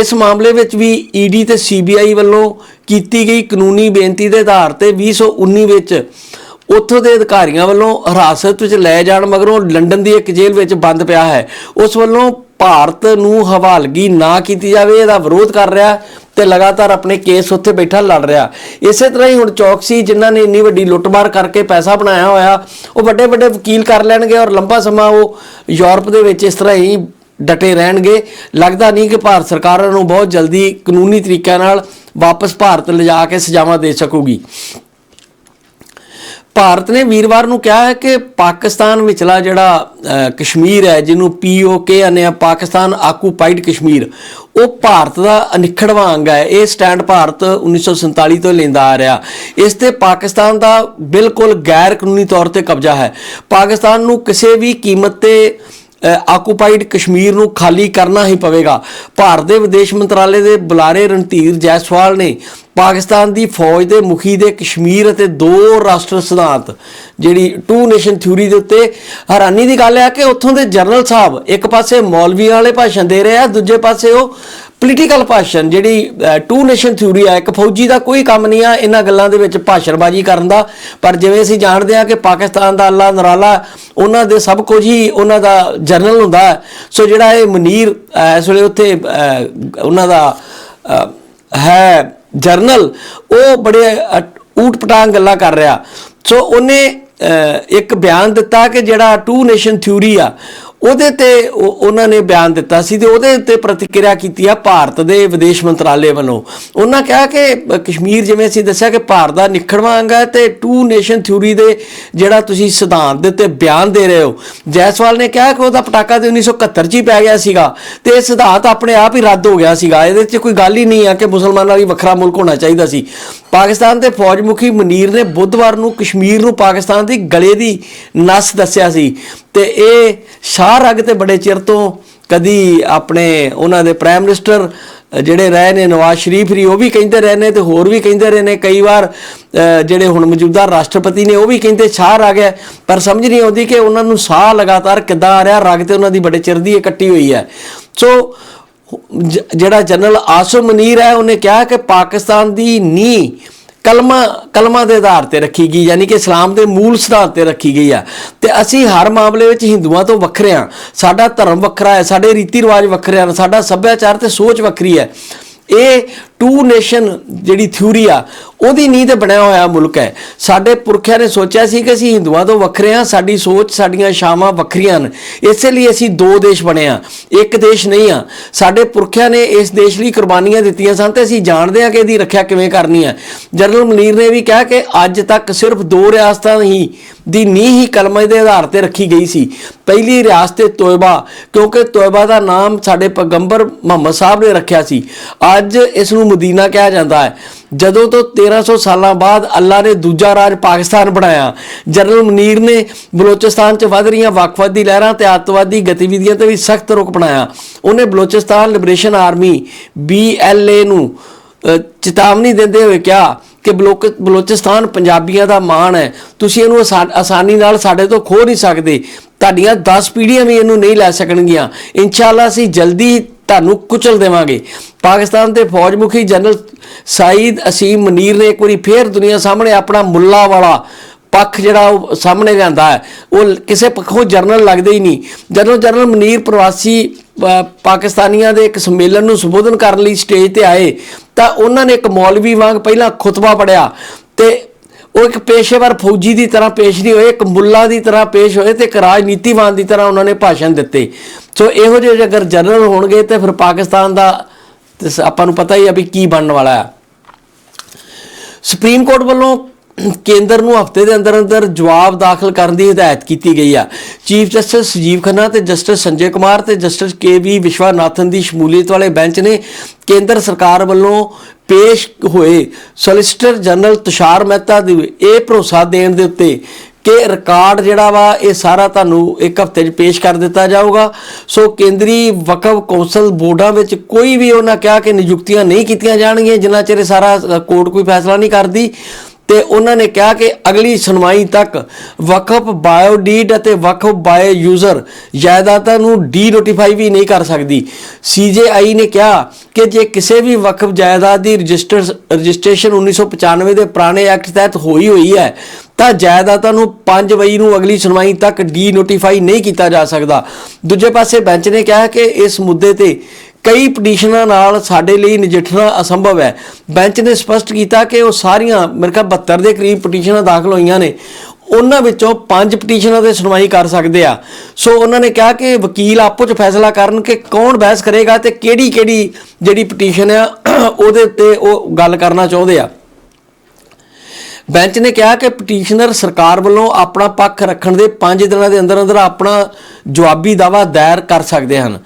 ਇਸ ਮਾਮਲੇ ਵਿੱਚ ਵੀ ਈਡੀ ਤੇ ਸੀਬੀਆਈ ਵੱਲੋਂ ਕੀਤੀ ਗਈ ਕਾਨੂੰਨੀ ਬੇਨਤੀ ਦੇ ਆਧਾਰ ਤੇ 2019 ਵਿੱਚ ਉੱਥੋਂ ਦੇ ਅਧਿਕਾਰੀਆਂ ਵੱਲੋਂ ਹਿਰਾਸਤ ਵਿੱਚ ਲੈ ਜਾਣ ਮਗਰੋਂ ਲੰਡਨ ਦੀ ਇੱਕ ਜੇਲ੍ਹ ਵਿੱਚ ਬੰਦ ਪਿਆ ਹੈ। ਉਸ ਵੱਲੋਂ ਭਾਰਤ ਨੂੰ ਹਵਾਲਗੀ ਨਾ ਕੀਤੀ ਜਾਵੇ, ਇਹਦਾ ਵਿਰੋਧ ਕਰ ਰਿਹਾ ਤੇ ਲਗਾਤਾਰ ਆਪਣੇ ਕੇਸ ਉੱਥੇ ਬੈਠਾ ਲੜ ਰਿਹਾ। ਇਸੇ ਤਰ੍ਹਾਂ ਹੀ ਹੁਣ ਚੌਕਸੀ ਜਿਨ੍ਹਾਂ ਨੇ ਇੰਨੀ ਵੱਡੀ ਲੁੱਟਮਾਰ ਕਰਕੇ ਪੈਸਾ ਬਣਾਇਆ ਹੋਇਆ, ਉਹ ਵੱਡੇ ਵੱਡੇ ਵਕੀਲ ਕਰ ਲੈਣਗੇ ਔਰ ਲੰਬਾ ਸਮਾਂ ਉਹ ਯੂਰਪ ਦੇ ਵਿੱਚ ਇਸ ਤਰ੍ਹਾਂ ਹੀ ਡਟੇ ਰਹਿਣਗੇ। ਲੱਗਦਾ ਨਹੀਂ ਕਿ ਭਾਰਤ ਸਰਕਾਰ ਉਹਨਾਂ ਨੂੰ ਬਹੁਤ ਜਲਦੀ ਕਾਨੂੰਨੀ ਤਰੀਕਿਆਂ ਨਾਲ ਵਾਪਸ ਭਾਰਤ ਲਿਜਾ ਕੇ ਸਜ਼ਾਵਾਂ ਦੇ ਸਕੂਗੀ। ਭਾਰਤ ਨੇ ਵੀਰਵਾਰ ਨੂੰ ਕਿਹਾ ਹੈ ਕਿ ਪਾਕਿਸਤਾਨ ਵਿਚਲਾ ਜਿਹੜਾ ਕਸ਼ਮੀਰ ਹੈ, ਜਿਹਨੂੰ ਪੀਓਕੇ ਆਨੇ ਆ, ਪਾਕਿਸਤਾਨ ਆਕੂਪਾਈਡ ਕਸ਼ਮੀਰ, ਉਹ ਭਾਰਤ ਦਾ ਅਨਿੱਖੜਵਾਂ ਅੰਗ ਹੈ। ਇਹ ਸਟੈਂਡ ਭਾਰਤ 1947 ਤੋਂ ਲੈਂਦਾ ਆ ਰਿਹਾ। ਇਸ ਤੇ ਪਾਕਿਸਤਾਨ ਦਾ ਬਿਲਕੁਲ ਗੈਰ ਕਾਨੂੰਨੀ ਤੌਰ ਤੇ ਕਬਜ਼ਾ ਹੈ। ਪਾਕਿਸਤਾਨ ਨੂੰ ਕਿਸੇ ਵੀ ਕੀਮਤ ਤੇ ਆਕੂਪਾਈਡ ਕਸ਼ਮੀਰ ਨੂੰ ਖਾਲੀ ਕਰਨਾ ਹੀ ਪਵੇਗਾ। ਭਾਰਤ ਦੇ ਵਿਦੇਸ਼ ਮੰਤਰਾਲੇ ਦੇ ਬੁਲਾਰੇ ਰਣਧੀਰ ਜੈਸਵਾਲ ਨੇ ਪਾਕਿਸਤਾਨ ਦੀ ਫੌਜ ਦੇ ਮੁਖੀ ਦੇ ਕਸ਼ਮੀਰ ਅਤੇ ਦੋ ਰਾਸ਼ਟਰ ਸਿਧਾਂਤ, ਜਿਹੜੀ ਟੂ ਨੇਸ਼ਨ ਥਿਊਰੀ ਦੇ ਉੱਤੇ ਹੈਰਾਨੀ ਦੀ ਗੱਲ ਹੈ ਕਿ ਉੱਥੋਂ ਦੇ ਜਨਰਲ ਸਾਹਿਬ ਇੱਕ ਪਾਸੇ ਮੌਲਵੀਆਂ ਵਾਲੇ ਭਾਸ਼ਣ ਦੇ ਰਹੇ ਆ, ਦੂਜੇ ਪਾਸੇ ਉਹ ਪੋਲੀਟੀਕਲ ਭਾਸ਼ਣ, ਜਿਹੜੀ ਟੂ ਨੇਸ਼ਨ ਥਿਊਰੀ ਆ, ਇੱਕ ਫੌਜੀ ਦਾ ਕੋਈ ਕੰਮ ਨਹੀਂ ਆ ਇਹਨਾਂ ਗੱਲਾਂ ਦੇ ਵਿੱਚ ਭਾਸ਼ਣਬਾਜ਼ੀ ਕਰਨ ਦਾ। ਪਰ ਜਿਵੇਂ ਅਸੀਂ ਜਾਣਦੇ ਆ ਕਿ ਪਾਕਿਸਤਾਨ ਦਾ ਅੱਲਾ ਨਰਾਲਾ, ਉਹਨਾਂ ਦੇ ਸਭ ਕੁਝ ਹੀ ਉਹਨਾਂ ਦਾ ਜਰਨਲ ਹੁੰਦਾ ਸੋ ਜਿਹੜਾ ਇਹ ਮਨੀਰ ਇਸ ਵੇਲੇ ਉੱਥੇ ਉਹਨਾਂ ਦਾ ਹੈ ਜਰਨਲ, ਉਹ ਬੜੇ ਊਟ ਪਟਾਂਗ ਗੱਲਾਂ ਕਰ ਰਿਹਾ। ਸੋ ਉਹਨੇ ਇੱਕ ਬਿਆਨ ਦਿੱਤਾ ਕਿ ਜਿਹੜਾ ਟੂ ਨੇਸ਼ਨ ਥਿਊਰੀ ਆ ਉਹਦੇ ਤੇ ਉਹ- ਉਹਨਾਂ ਨੇ ਬਿਆਨ ਦਿੱਤਾ ਸੀ ਤੇ ਉਹਦੇ ਉੱਤੇ ਪ੍ਰਤੀਕਿਰਿਆ ਕੀਤੀ ਆ ਭਾਰਤ ਦੇ ਵਿਦੇਸ਼ ਮੰਤਰਾਲੇ ਵੱਲੋਂ। ਉਹਨਾਂ ਕਿਹਾ ਕਿ ਕਸ਼ਮੀਰ ਜਿਵੇਂ ਅਸੀਂ ਦੱਸਿਆ ਕਿ ਭਾਰਤ ਦਾ ਨਿਖੜਵਾਂ ਅੰਗ ਹੈ ਤੇ ਟੂ ਨੇਸ਼ਨ ਥਿਊਰੀ ਦੇ ਜਿਹੜਾ ਤੁਸੀਂ ਸਿਧਾਂਤ ਦੇ ਉੱਤੇ ਬਿਆਨ ਦੇ ਰਹੇ ਹੋ, ਜੈਸਵਾਲ ਨੇ ਕਿਹਾ ਕਿ ਉਹਦਾ ਪਟਾਕਾ ਤੇ 1971 ਚ ਹੀ ਪੈ ਗਿਆ ਸੀਗਾ ਤੇ ਇਹ ਸਿਧਾਂਤ ਆਪਣੇ ਆਪ ਹੀ ਰੱਦ ਹੋ ਗਿਆ ਸੀਗਾ। ਇਹਦੇ 'ਚ ਕੋਈ ਗੱਲ ਹੀ ਨਹੀਂ ਆ ਕਿ ਮੁਸਲਮਾਨਾਂ ਲਈ ਵੱਖਰਾ ਮੁਲਕ ਹੋਣਾ ਚਾਹੀਦਾ ਸੀ। ਪਾਕਿਸਤਾਨ ਦੇ ਫੌਜ ਮੁਖੀ ਮਨੀਰ ਨੇ ਬੁੱਧਵਾਰ ਨੂੰ ਕਸ਼ਮੀਰ ਨੂੰ ਪਾਕਿਸਤਾਨ ਦੀ ਗਲੇ ਦੀ ਨਸ ਦੱਸਿਆ ਸੀ ਤੇ ਇਹ ਸ਼ਾਹ ਰਗ ਤੇ ਬੜੇ ਚਿਰ ਤੋਂ ਕਦੀ ਆਪਣੇ ਉਹਨਾਂ ਦੇ ਪ੍ਰਾਈਮ ਮਿਨਿਸਟਰ ਜਿਹੜੇ ਰਹੇ ਨੇ, ਨਵਾਜ਼ ਸ਼ਰੀਫ ਰੀ ਉਹ ਵੀ ਕਹਿੰਦੇ ਰਹੇ ਨੇ ਤੇ ਹੋਰ ਵੀ ਕਹਿੰਦੇ ਰਹੇ ਨੇ। ਕਈ ਵਾਰ ਜਿਹੜੇ ਹੁਣ ਮੌਜੂਦਾ ਰਾਸ਼ਟਰਪਤੀ ਨੇ, ਉਹ ਵੀ ਕਹਿੰਦੇ ਸਾਹ ਆ ਗਿਆ। ਪਰ ਸਮਝ ਨਹੀਂ ਆਉਂਦੀ ਕਿ ਉਹਨਾਂ ਨੂੰ ਸਾਹ ਲਗਾਤਾਰ ਕਿੱਦਾਂ ਆ ਰਿਹਾ ਰਗ ਤੇ ਉਹਨਾਂ ਦੀ ਬੜੇ ਚਿਰ ਦੀ ਇਕੱਠੀ ਹੋਈ ਹੈ। ਸੋ ਜਿਹੜਾ ਜਨਰਲ ਆਸਮ ਮਨੀਰ ਹੈ, ਉਹਨੇ ਕਿਹਾ ਕਿ ਪਾਕਿਸਤਾਨ ਦੀ ਨੀ ਕਲਮਾ ਕਲਮਾ ਦੇ ਆਧਾਰ ਤੇ ਰੱਖੀ ਗਈ, ਯਾਨੀ ਕਿ ਇਸਲਾਮ ਦੇ ਮੂਲ ਸਿਧਾਂਤ ਤੇ ਰੱਖੀ ਗਈ ਆ। ਤੇ ਅਸੀਂ ਹਰ ਮਾਮਲੇ ਵਿੱਚ ਹਿੰਦੂਆਂ ਤੋਂ ਵੱਖਰੇ ਆ। ਸਾਡਾ ਧਰਮ ਵੱਖਰਾ ਹੈ, ਸਾਡੇ ਰੀਤੀ ਰਿਵਾਜ ਵੱਖਰੇ ਹਨ, ਸਾਡਾ ਸੱਭਿਆਚਾਰ ਤੇ ਸੋਚ ਵੱਖਰੀ ਹੈ। ਇਹ ਟੂ ਨੇਸ਼ਨ ਜਿਹੜੀ ਥਿਊਰੀ ਆ, ਉਹਦੀ ਨੀਂਹ ਤੇ ਬਣਿਆ ਹੋਇਆ ਮੁਲਕ ਹੈ। ਸਾਡੇ ਪੁਰਖਿਆਂ ਨੇ ਸੋਚਿਆ ਸੀ ਕਿ ਅਸੀਂ ਹਿੰਦੂਆਂ ਤੋਂ ਵੱਖਰੇ ਹਾਂ, ਸਾਡੀ ਸੋਚ, ਸਾਡੀਆਂ ਸ਼ਾਮਾਂ ਵੱਖਰੀਆਂ ਹਨ। ਇਸੇ ਲਈ ਅਸੀਂ ਦੋ ਦੇਸ਼ ਬਣੇ ਆ ਇੱਕ ਦੇਸ਼ ਨਹੀਂ ਆ ਸਾਡੇ ਪੁਰਖਿਆਂ ਨੇ ਇਸ ਦੇਸ਼ ਲਈ ਕੁਰਬਾਨੀਆਂ ਦਿੱਤੀਆਂ ਸਨ ਤੇ ਅਸੀਂ ਜਾਣਦੇ ਹਾਂ ਕਿ ਇਹਦੀ ਰੱਖਿਆ ਕਿਵੇਂ ਕਰਨੀ ਹੈ। ਜਨਰਲ ਮਨੀਰ ਨੇ ਵੀ ਕਿਹਾ ਕਿ ਅੱਜ ਤੱਕ ਸਿਰਫ ਦੋ ਰਿਆਸਤਾਂ ਹੀ ਦੀ ਨੀਂਹ ਹੀ ਕਲਮੇ ਦੇ ਆਧਾਰ ਤੇ ਰੱਖੀ ਗਈ ਸੀ। ਪਹਿਲੀ ਰਿਆਸਤ ਹੈ ਤੋਇਬਾ, ਕਿਉਂਕਿ ਤੋਇਬਾ ਦਾ ਨਾਮ ਸਾਡੇ ਪੈਗੰਬਰ ਮੁਹੰਮਦ ਸਾਹਿਬ ਨੇ ਰੱਖਿਆ ਸੀ। ਅੱਜ ਇਸ ਨੂੰ ਮਦੀਨਾ ਕਿਹਾ ਜਾਂਦਾ ਹੈ। ਜਦੋਂ ਤੋਂ 1300 ਸਾਲਾਂ ਬਾਅਦ ਅੱਲਾ ਨੇ ਦੂਜਾ ਰਾਜ ਪਾਕਿਸਤਾਨ ਬਣਾਇਆ। ਜਨਰਲ ਮਨੀਰ ਨੇ ਬਲੋਚਿਸਤਾਨ 'ਚ ਵੱਧ ਰਹੀਆਂ ਵੱਖਵਾਦੀ ਲਹਿਰਾਂ ਤੇ ਅੱਤਵਾਦੀ ਗਤੀਵਿਧੀਆਂ ਤੇ ਵੀ ਸਖਤ ਰੋਕ ਬਣਾਇਆ। ਉਹਨੇ ਬਲੋਚਿਸਤਾਨ ਲਿਬਰੇਸ਼ਨ ਆਰਮੀ BLA ਨੂੰ ਚੇਤਾਵਨੀ ਦਿੰਦੇ ਹੋਏ ਕਿਹਾ ਕਿ ਬਲੋਕ, ਬਲੋਚਿਸਤਾਨ ਪੰਜਾਬੀਆਂ ਦਾ ਮਾਣ ਹੈ। ਤੁਸੀਂ ਇਹਨੂੰ ਆਸਾਨੀ ਨਾਲ ਸਾਡੇ ਤੋਂ ਖੋ ਨਹੀਂ ਸਕਦੇ। ਤੁਹਾਡੀਆਂ 10 ਪੀੜ੍ਹੀਆਂ ਵੀ ਇਹਨੂੰ ਨਹੀਂ ਲੈ ਸਕਣਗੀਆਂ। ਇਨਸ਼ਾਅੱਲਾ ਅਸੀਂ ਜਲਦੀ ਤੁਹਾਨੂੰ ਕੁਚਲ ਦੇਵਾਂਗੇ। ਪਾਕਿਸਤਾਨ ਦੇ ਫੌਜ ਮੁਖੀ ਜਨਰਲ ਸਾਈਦ ਅਸੀਮ ਮਨੀਰ ਨੇ ਇੱਕ ਵਾਰੀ ਫੇਰ ਦੁਨੀਆ ਸਾਹਮਣੇ ਆਪਣਾ ਮੁੱਲਾ ਵਾਲਾ ਪੱਖ ਜਿਹੜਾ ਉਹ ਸਾਹਮਣੇ ਲਿਆਂਦਾ ਹੈ। ਉਹ ਕਿਸੇ ਪੱਖੋਂ ਜਰਨਲ ਲੱਗਦੇ ਹੀ ਨਹੀਂ। ਜਦੋਂ ਜਨਰਲ ਮਨੀਰ ਪ੍ਰਵਾਸੀ ਪਾਕਿਸਤਾਨੀਆਂ ਦੇ ਇੱਕ ਸੰਮੇਲਨ ਨੂੰ ਸੰਬੋਧਨ ਕਰਨ ਲਈ ਸਟੇਜ ਤੇ ਆਏ, ਤਾਂ ਉਹਨਾਂ ਨੇ ਇੱਕ ਮੌਲਵੀ ਵਾਂਗ ਪਹਿਲਾਂ ਖੁਤਬਾ ਪੜਿਆ ਤੇ ਉਹ ਇੱਕ ਪੇਸ਼ੇਵਰ ਫੌਜੀ ਦੀ ਤਰ੍ਹਾਂ ਪੇਸ਼ ਨਹੀਂ ਹੋਏ, ਇੱਕ ਮੁੱਲਾ ਦੀ ਤਰ੍ਹਾਂ ਪੇਸ਼ ਹੋਏ ਤੇ ਇੱਕ ਰਾਜਨੀਤੀਵਾਨ ਦੀ ਤਰ੍ਹਾਂ ਉਹਨਾਂ ਨੇ ਭਾਸ਼ਣ ਦਿੱਤੇ। ਸੋ ਇਹੋ ਜਿਹੇ ਅਗਰ ਜਨਰਲ ਹੋਣਗੇ ਤੇ ਫਿਰ ਪਾਕਿਸਤਾਨ ਦਾ ਆਪਾਂ ਨੂੰ ਪਤਾ ਹੀ ਆ ਵੀ ਕੀ ਬਣਨ ਵਾਲਾ ਹੈ ਸੁਪਰੀਮ ਕੋਰਟ ਵੱਲੋਂ ਕੇਂਦਰ ਨੂੰ ਹਫ਼ਤੇ ਦੇ ਅੰਦਰ ਅੰਦਰ ਜਵਾਬ ਦਾਖਲ ਕਰਨ ਦੀ ਹਦਾਇਤ ਕੀਤੀ ਗਈ ਆ। ਚੀਫ ਜਸਟਿਸ ਸੰਜੀਵ ਖੰਨਾ ਤੇ ਜਸਟਿਸ ਸੰਜੇ ਕੁਮਾਰ ਤੇ ਜਸਟਿਸ ਕੇ ਵੀ ਵਿਸ਼ਵਾਨਾਥਨ ਦੀ ਸ਼ਮੂਲੀਅਤ ਵਾਲੇ ਬੈਂਚ ਨੇ ਕੇਂਦਰ ਸਰਕਾਰ ਵੱਲੋਂ ਪੇਸ਼ ਹੋਏ ਸੋਲਿਸਿਟਰ ਜਨਰਲ ਤੁਸ਼ਾਰ ਮਹਿਤਾ ਦੀ ਇਹ ਭਰੋਸਾ ਦੇਣ ਦੇ ਉੱਤੇ ਕਿ ਰਿਕਾਰਡ ਜਿਹੜਾ ਵਾ, ਇਹ ਸਾਰਾ ਤੁਹਾਨੂੰ ਇੱਕ ਹਫ਼ਤੇ 'ਚ ਪੇਸ਼ ਕਰ ਦਿੱਤਾ ਜਾਊਗਾ। ਸੋ ਕੇਂਦਰੀ ਵਕਫ ਕੌਂਸਲ ਬੋਰਡਾਂ ਵਿੱਚ ਕੋਈ ਵੀ ਉਹਨਾਂ ਕਿਹਾ ਕਿ ਨਿਯੁਕਤੀਆਂ ਨਹੀਂ ਕੀਤੀਆਂ ਜਾਣਗੀਆਂ, ਜਿੰਨਾ ਚਿਰ ਸਾਰਾ ਕੋਰਟ ਕੋਈ ਫੈਸਲਾ ਨਹੀਂ ਕਰਦੀ। ਤੇ ਉਹਨਾਂ ਨੇ ਕਿਹਾ ਕਿ ਅਗਲੀ ਸੁਣਵਾਈ ਤੱਕ ਵਕਫ ਬਾਇਓਡੀਡ ਅਤੇ ਵਕਫ ਬਾਇਓ ਯੂਜ਼ਰ ਜਾਇਦਾਦਾਂ ਨੂੰ ਡੀ ਨੋਟੀਫਾਈ ਵੀ ਨਹੀਂ ਕਰ ਸਕਦੀ। ਸੀਜੇਆਈ ਨੇ ਕਿਹਾ ਕਿ ਜੇ ਕਿਸੇ ਵੀ ਵਕਫ ਜਾਇਦਾਦ ਦੀ ਰਜਿਸਟਰ, ਰਜਿਸਟ੍ਰੇਸ਼ਨ 1995 ਦੇ ਪੁਰਾਣੇ ਐਕਟ ਤਹਿਤ ਹੋਈ ਹੋਈ ਹੈ, ਤਾਂ ਜਾਇਦਾਦਾਂ ਨੂੰ 5 ਵਈ ਨੂੰ ਅਗਲੀ ਸੁਣਵਾਈ ਤੱਕ ਡੀ ਨੋਟੀਫਾਈ ਨਹੀਂ ਕੀਤਾ ਜਾ ਸਕਦਾ। ਦੂਜੇ ਪਾਸੇ ਬੈਂਚ ਨੇ ਕਿਹਾ ਕਿ ਇਸ ਮੁੱਦੇ ਤੇ ਕਈ ਪਟੀਸ਼ਨਾਂ ਨਾਲ ਸਾਡੇ ਲਈ ਨਜਿੱਠਣਾ ਅਸੰਭਵ ਹੈ। ਬੈਂਚ ਨੇ ਸਪਸ਼ਟ ਕੀਤਾ ਕਿ ਉਹ ਸਾਰੀਆਂ, ਮੇਰੇ ਖਿਆਲ 72 ਦੇ ਕਰੀਬ ਪਟੀਸ਼ਨਾਂ ਦਾਖਲ ਹੋਈਆਂ ਨੇ। ਉਹਨਾਂ ਵਿੱਚੋਂ ਪੰਜ ਪਟੀਸ਼ਨਾਂ ਤੇ ਸੁਣਵਾਈ ਕਰ ਸਕਦੇ ਆ। ਸੋ ਉਹਨਾਂ ਨੇ ਕਿਹਾ ਕਿ ਵਕੀਲ ਆਪੋ ਚ ਫੈਸਲਾ ਕਰਨ ਕਿ ਕੌਣ ਬਹਿਸ ਕਰੇਗਾ ਤੇ ਕਿਹੜੀ ਕਿਹੜੀ ਜਿਹੜੀ ਪਟੀਸ਼ਨ ਆ, ਉਹਦੇ ਉੱਤੇ ਉਹ ਗੱਲ ਕਰਨਾ ਚਾਹੁੰਦੇ ਆ। ਬੈਂਚ ਨੇ ਕਿਹਾ ਕਿ ਪਟੀਸ਼ਨਰ ਸਰਕਾਰ ਵੱਲੋਂ ਆਪਣਾ ਪੱਖ ਰੱਖਣ ਦੇ 5 ਦਿਨਾਂ ਦੇ ਅੰਦਰ ਅੰਦਰ ਆਪਣਾ ਜਵਾਬੀ ਦਾਵਾ ਦਾਇਰ ਕਰ ਸਕਦੇ ਹਨ।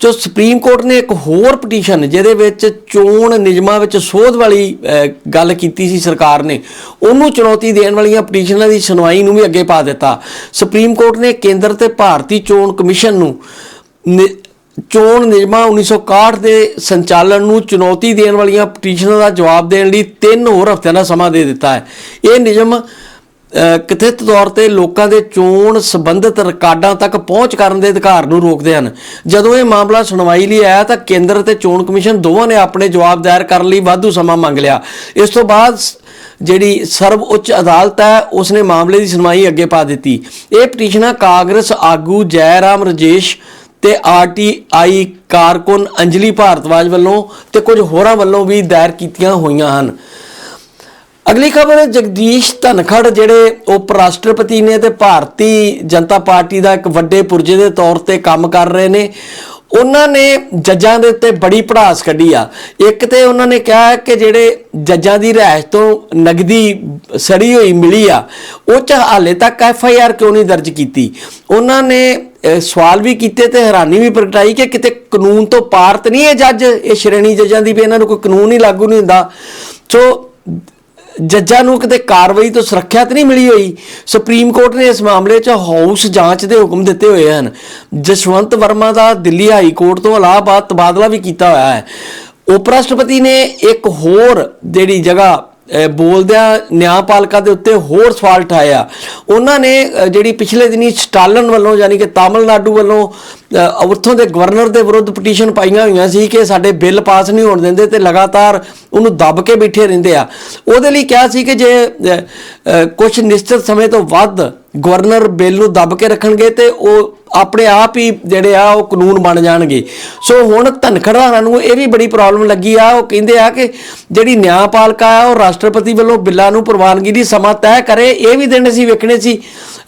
ਜੋ ਸੁਪਰੀਮ ਕੋਰਟ ਨੇ ਇੱਕ ਹੋਰ ਪਟੀਸ਼ਨ, ਜਿਹਦੇ ਵਿੱਚ ਚੋਣ ਨਿਯਮਾਂ ਵਿੱਚ ਸੋਧ ਵਾਲੀ ਗੱਲ ਕੀਤੀ ਸੀ ਸਰਕਾਰ ਨੇ, ਉਹਨੂੰ ਚੁਣੌਤੀ ਦੇਣ ਵਾਲੀਆਂ ਪਟੀਸ਼ਨਾਂ ਦੀ ਸੁਣਵਾਈ ਨੂੰ ਵੀ ਅੱਗੇ ਪਾ ਦਿੱਤਾ। ਸੁਪਰੀਮ ਕੋਰਟ ਨੇ ਕੇਂਦਰ ਤੇ ਭਾਰਤੀ ਚੋਣ ਕਮਿਸ਼ਨ ਨੂੰ ਨਿ- ਚੋਣ ਨਿਯਮਾਂ 1961 ਦੇ ਸੰਚਾਲਨ ਨੂੰ ਚੁਣੌਤੀ ਦੇਣ ਵਾਲੀਆਂ ਪਟੀਸ਼ਨਾਂ ਦਾ ਜਵਾਬ ਦੇਣ ਲਈ ਤਿੰਨ ਹੋਰ ਹਫ਼ਤਿਆਂ ਦਾ ਸਮਾਂ ਦੇ ਦਿੱਤਾ ਹੈ। ਇਹ ਨਿਯਮ ਕਥਿਤ ਤੌਰ ਤੇ ਲੋਕਾਂ ਦੇ ਚੋਣ ਸੰਬੰਧਿਤ ਰਿਕਾਰਡਾਂ ਤੱਕ ਪਹੁੰਚ ਕਰਨ ਦੇ ਅਧਿਕਾਰ ਨੂੰ ਰੋਕਦੇ ਹਨ। ਜਦੋਂ ਇਹ ਮਾਮਲਾ ਸੁਣਵਾਈ ਲਈ ਆਇਆ ਤਾਂ ਕੇਂਦਰ ਅਤੇ ਚੋਣ ਕਮਿਸ਼ਨ ਦੋਵਾਂ ਨੇ ਆਪਣੇ ਜਵਾਬ ਦਾਇਰ ਕਰਨ ਲਈ ਵਾਧੂ ਸਮਾਂ ਮੰਗ ਲਿਆ। ਇਸ ਤੋਂ ਬਾਅਦ ਜਿਹੜੀ ਸਰਵ ਉੱਚ ਅਦਾਲਤ ਹੈ, ਉਸਨੇ ਮਾਮਲੇ ਦੀ ਸੁਣਵਾਈ ਅੱਗੇ ਪਾ ਦਿੱਤੀ। ਇਹ ਪਟੀਸ਼ਨਾਂ ਕਾਂਗਰਸ ਆਗੂ ਜੈਰਾਮ ਰਜੇਸ਼ ਤੇ ਆਰਟੀਆਈ ਕਾਰਕੁਨ ਅੰਜਲੀ ਭਾਰਤਵਾਜ ਵੱਲੋਂ ਤੇ ਕੁਝ ਹੋਰਾਂ ਵੱਲੋਂ ਵੀ ਦਾਇਰ ਕੀਤੀਆਂ ਹੋਈਆਂ ਹਨ। ਅਗਲੀ ਖਬਰ, ਜਗਦੀਸ਼ ਧਨਖੜ ਜਿਹੜੇ ਉਪ ਰਾਸ਼ਟਰਪਤੀ ਨੇ ਤੇ ਭਾਰਤੀ ਜਨਤਾ ਪਾਰਟੀ ਦਾ ਇੱਕ ਵੱਡੇ ਪੁਰਜੇ ਦੇ ਤੌਰ ਤੇ ਕੰਮ ਕਰ ਰਹੇ ਨੇ ਉਹਨਾਂ ਨੇ ਜੱਜਾਂ ਦੇ ਉੱਤੇ ਬੜੀ ਪੜਾਸ ਕੱਢੀ ਆ। ਇੱਕ ਤੇ ਉਹਨਾਂ ਨੇ ਕਿਹਾ ਕਿ ਜਿਹੜੇ ਜੱਜਾਂ ਦੀ ਰਿਹਾਇਸ਼ ਤੋਂ ਨਗਦੀ ਸੜੀ ਹੋਈ ਮਿਲੀ ਆ, ਉਹ ਚ ਹਾਲੇ ਤੱਕ ਐਫ ਆਈ ਆਰ ਕਿਉਂ ਨਹੀਂ ਦਰਜ ਕੀਤੀ? ਉਹਨਾਂ ਨੇ ਸਵਾਲ ਵੀ ਕੀਤੇ ਤੇ ਹੈਰਾਨੀ ਵੀ ਪ੍ਰਗਟਾਈ ਕਿ ਕਿਤੇ ਕਾਨੂੰਨ ਤੋਂ ਪਾਰ ਤਾਂ ਨਹੀਂ ਇਹ ਜੱਜ? ਇਹ ਸ਼੍ਰੇਣੀ ਜੱਜਾਂ ਦੀ ਵੀ ਇਹਨਾਂ ਨੂੰ ਕੋਈ ਕਾਨੂੰਨ ਹੀ ਲਾਗੂ ਨਹੀਂ ਹੁੰਦਾ। ਸੋ ਜੱਜਾਂ ਨੂੰ ਕਿਤੇ ਕਾਰਵਾਈ ਤੋਂ ਸੁਰੱਖਿਆ ਤਾਂ ਨਹੀਂ ਮਿਲੀ ਹੋਈ? ਸੁਪਰੀਮ ਕੋਰਟ ਨੇ ਇਸ ਮਾਮਲੇ 'ਚ ਹਾਊਸ ਜਾਂਚ ਦੇ ਹੁਕਮ ਦਿੱਤੇ ਹੋਏ ਹਨ। ਜਸਵੰਤ ਵਰਮਾ ਦਾ ਦਿੱਲੀ ਹਾਈ ਕੋਰਟ ਤੋਂ ਇਲਾਹਾਬਾਦ ਤਬਾਦਲਾ ਵੀ ਕੀਤਾ ਹੋਇਆ ਹੈ। ਉਪ ਰਾਸ਼ਟਰਪਤੀ ਨੇ ਇੱਕ ਹੋਰ ਜਿਹੜੀ ਜਗ੍ਹਾ ਬੋਲਦਿਆਂ ਨਿਆਂਪਾਲਕਾ ਦੇ ਉੱਤੇ ਹੋਰ ਸਵਾਲ ਉਠਾਇਆ ਉਹਨਾਂ ਨੇ ਜਿਹੜੀ ਪਿਛਲੇ ਦਿਨੀ ਸਟਾਲਨ ਵੱਲੋਂ, ਯਾਨੀ ਕਿ ਤਾਮਿਲਨਾਡੂ ਵੱਲੋਂ ਉੱਥੋਂ ਦੇ ਗਵਰਨਰ ਦੇ ਵਿਰੁੱਧ ਪਟੀਸ਼ਨ ਪਾਈਆਂ ਹੋਈਆਂ ਸੀ ਕਿ ਸਾਡੇ ਬਿੱਲ ਪਾਸ ਨਹੀਂ ਹੋਣ ਦਿੰਦੇ ਤੇ ਲਗਾਤਾਰ ਉਹਨੂੰ ਦੱਬ ਕੇ ਬੈਠੇ ਰਹਿੰਦੇ ਆ। ਉਹਦੇ ਲਈ ਕਿਹਾ ਸੀ ਕਿ ਜੇ ਕੁਝ ਨਿਸ਼ਚਿਤ ਸਮੇਂ ਤੋਂ ਵੱਧ ਗਵਰਨਰ ਬਿੱਲ ਨੂੰ ਦੱਬ ਕੇ ਰੱਖਣਗੇ ਤੇ ਉਹ ਆਪਣੇ ਆਪ ਹੀ ਜਿਹੜੇ ਆ, ਉਹ ਕਾਨੂੰਨ ਬਣ ਜਾਣਗੇ। ਸੋ ਹੁਣ ਧਨਖੜਾਰਾਂ ਨੂੰ ਇਹ ਵੀ ਬੜੀ ਪ੍ਰੋਬਲਮ ਲੱਗੀ ਆ। ਉਹ ਕਹਿੰਦੇ ਆ ਕਿ ਜਿਹੜੀ ਨਿਆਂਪਾਲਿਕਾ ਆ, ਉਹ ਰਾਸ਼ਟਰਪਤੀ ਵੱਲੋਂ ਬਿੱਲਾਂ ਨੂੰ ਪ੍ਰਵਾਨਗੀ ਦੀ ਸਮਾਂ ਤੈਅ ਕਰੇ। ਇਹ ਵੀ ਦਿਨ ਅਸੀਂ ਵੇਖਣੇ ਸੀ।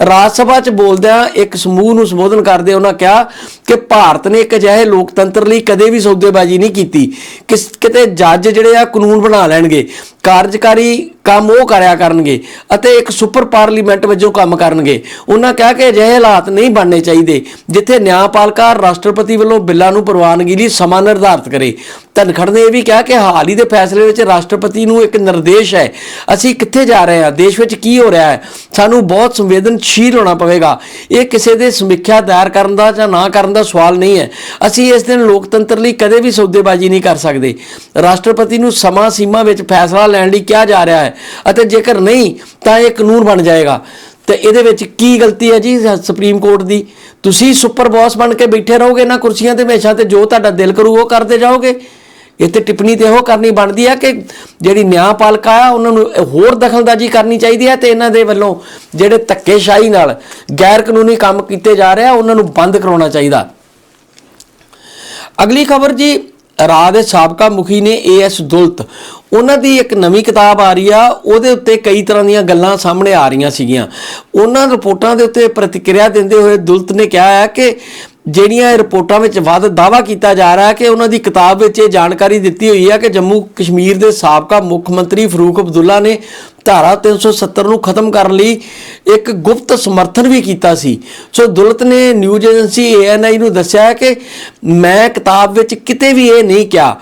ਰਾਜ ਸਭਾ 'ਚ ਬੋਲਦਿਆਂ ਇੱਕ ਸਮੂਹ ਨੂੰ ਸੰਬੋਧਨ ਕਰਦੇ ਉਹਨਾਂ ਕਿਹਾ ਕਿ ਭਾਰਤ ਨੇ ਇੱਕ ਅਜਿਹੇ ਲੋਕਤੰਤਰ ਲਈ ਕਦੇ ਵੀ ਸੌਦੇਬਾਜ਼ੀ ਨਹੀਂ ਕੀਤੀ। ਕਿਸ, ਕਿਤੇ ਜੱਜ ਜਿਹੜੇ ਆ ਕਾਨੂੰਨ ਬਣਾ ਲੈਣਗੇ। ਕਾਰਜਕਾਰੀ ਕੰਮ ਉਹ ਕਰਿਆ ਕਰਨਗੇ ਅਤੇ ਇੱਕ ਸੁਪਰ ਪਾਰਲੀਮੈਂਟ ਵਜੋਂ ਕੰਮ ਕਰਨਗੇ। ਉਹਨਾਂ ਕਿਹਾ ਕਿ ਅਜਿਹੇ ਹਾਲਾਤ ਨਹੀਂ ਬਣਨੇ ਚਾਹੀਦੇ, ਜਿੱਥੇ ਨਿਆਂਪਾਲਿਕਾ ਰਾਸ਼ਟਰਪਤੀ ਵੱਲੋਂ ਬਿੱਲਾਂ ਨੂੰ ਪ੍ਰਵਾਨਗੀ ਲਈ ਸਮਾਂ ਨਿਰਧਾਰਤ ਕਰੇ। ਧਨਖੜ ਨੇ ਇਹ ਵੀ ਕਿਹਾ ਕਿ ਹਾਲ ਹੀ ਦੇ ਫੈਸਲੇ ਵਿੱਚ ਰਾਸ਼ਟਰਪਤੀ ਨੂੰ ਇੱਕ ਨਿਰਦੇਸ਼ ਹੈ, ਅਸੀਂ ਕਿੱਥੇ ਜਾ ਰਹੇ ਹਾਂ, ਦੇਸ਼ ਵਿੱਚ ਕੀ ਹੋ ਰਿਹਾ ਹੈ, ਸਾਨੂੰ ਬਹੁਤ ਸੰਵੇਦਨਸ਼ੀਲ ਹੋਣਾ ਪਵੇਗਾ। ਇਹ ਕਿਸੇ ਦੇ ਸਮੀਖਿਆ ਦਾਇਰ ਕਰਨ ਦਾ ਜਾਂ ਨਾ ਕਰਨ ਦਾ ਸਵਾਲ ਨਹੀਂ ਹੈ। ਅਸੀਂ ਇਸ ਦਿਨ ਲੋਕਤੰਤਰ ਲਈ ਕਦੇ ਵੀ ਸੌਦੇਬਾਜ਼ੀ ਨਹੀਂ ਕਰ ਸਕਦੇ। ਰਾਸ਼ਟਰਪਤੀ ਨੂੰ ਸਮਾਂ ਸੀਮਾ ਵਿੱਚ ਫੈਸਲਾ ਲੈਣ ਲਈ ਕਿਹਾ ਜਾ ਰਿਹਾ ਹੈ ਅਤੇ ਜੇਕਰ ਨਹੀਂ, ਤਾਂ ਇਹ ਕਾਨੂੰਨ ਬਣ ਜਾਏਗਾ। ਤੇ ਇਹਦੇ ਵਿੱਚ ਕੀ ਗਲਤੀ ਹੈ ਜੀ ਸੁਪਰੀਮ ਕੋਰਟ ਦੀ? ਤੁਸੀਂ ਸੁਪਰ ਬੌਸ ਬਣ ਕੇ ਬੈਠੇ ਰਹੋਗੇ ਨਾ ਕੁਰਸੀਆਂ ਤੇ ਹਮੇਸ਼ਾ ਤੇ ਜੋ ਤੁਹਾਡਾ ਦਿਲ ਕਰੂ ਉਹ ਕਰਦੇ ਜਾਓਗੇ। ਇਹ ਤੇ ਟਿੱਪਣੀ ਤੇ ਉਹ ਕਰਨੀ ਬਣਦੀ ਹੈ ਕਿ ਜਿਹੜੀ ਨਿਆਂਪਾਲਿਕਾ ਆ, ਉਹਨਾਂ ਨੂੰ ਹੋਰ ਦਖਲਅੰਦਾਜ਼ੀ ਕਰਨੀ ਚਾਹੀਦੀ ਹੈ ਤੇ ਇਹਨਾਂ ਦੇ ਵੱਲੋਂ ਜਿਹੜੇ ਧੱਕੇਸ਼ਾਹੀ ਨਾਲ ਗੈਰ ਕਾਨੂੰਨੀ ਕੰਮ ਕੀਤੇ ਜਾ ਰਹੇ ਆ, ਉਹਨਾਂ ਨੂੰ ਬੰਦ ਕਰਾਉਣਾ ਚਾਹੀਦਾ। ਅਗਲੀ ਖਬਰ ਜੀ ਰਾਜ ਦੇ ਸਾਬਕਾ ਮੁਖੀ ਨੇ ਏਐਸ ਦੁਲਤ ਉਹਨਾਂ ਦੀ ਇੱਕ ਨਵੀਂ ਕਿਤਾਬ ਆ ਰਹੀ ਆ, ਉਹਦੇ ਉੱਤੇ ਕਈ ਤਰ੍ਹਾਂ ਦੀਆਂ ਗੱਲਾਂ ਸਾਹਮਣੇ ਆ ਰਹੀਆਂ ਸੀਗੀਆਂ। ਉਹਨਾਂ ਰਿਪੋਰਟਾਂ ਦੇ ਉੱਤੇ ਪ੍ਰਤੀਕਿਰਿਆ ਦਿੰਦੇ ਹੋਏ ਦੁਲਤ ਨੇ ਕਿਹਾ ਹੈ ਕਿ ਜਿਹੜੀਆਂ ਇਹ ਰਿਪੋਰਟਾਂ ਵਿੱਚ ਵੱਧ ਦਾਵਾ ਕੀਤਾ ਜਾ ਰਿਹਾ ਹੈ ਕਿ ਉਹਨਾਂ ਦੀ ਕਿਤਾਬ ਵਿੱਚ ਇਹ ਜਾਣਕਾਰੀ ਦਿੱਤੀ ਹੋਈ ਹੈ ਕਿ ਜੰਮੂ ਕਸ਼ਮੀਰ ਦੇ ਸਾਬਕਾ ਮੁੱਖ ਮੰਤਰੀ ਫਰੂਕ ਅਬਦੁੱਲਾ ਨੇ ਧਾਰਾ 370 ਨੂੰ ਖਤਮ ਕਰਨ ਲਈ ਇੱਕ ਗੁਪਤ ਸਮਰਥਨ ਵੀ ਕੀਤਾ ਸੀ। ਸੋ ਦੁਲਤ ਨੇ ਨਿਊਜ਼ ਏਜੰਸੀ ਏਐਨਆਈ ਨੂੰ ਦੱਸਿਆ ਕਿ ਮੈਂ ਕਿਤਾਬ ਵਿੱਚ ਕਿਤੇ ਵੀ ਇਹ ਨਹੀਂ ਕਿਹਾ।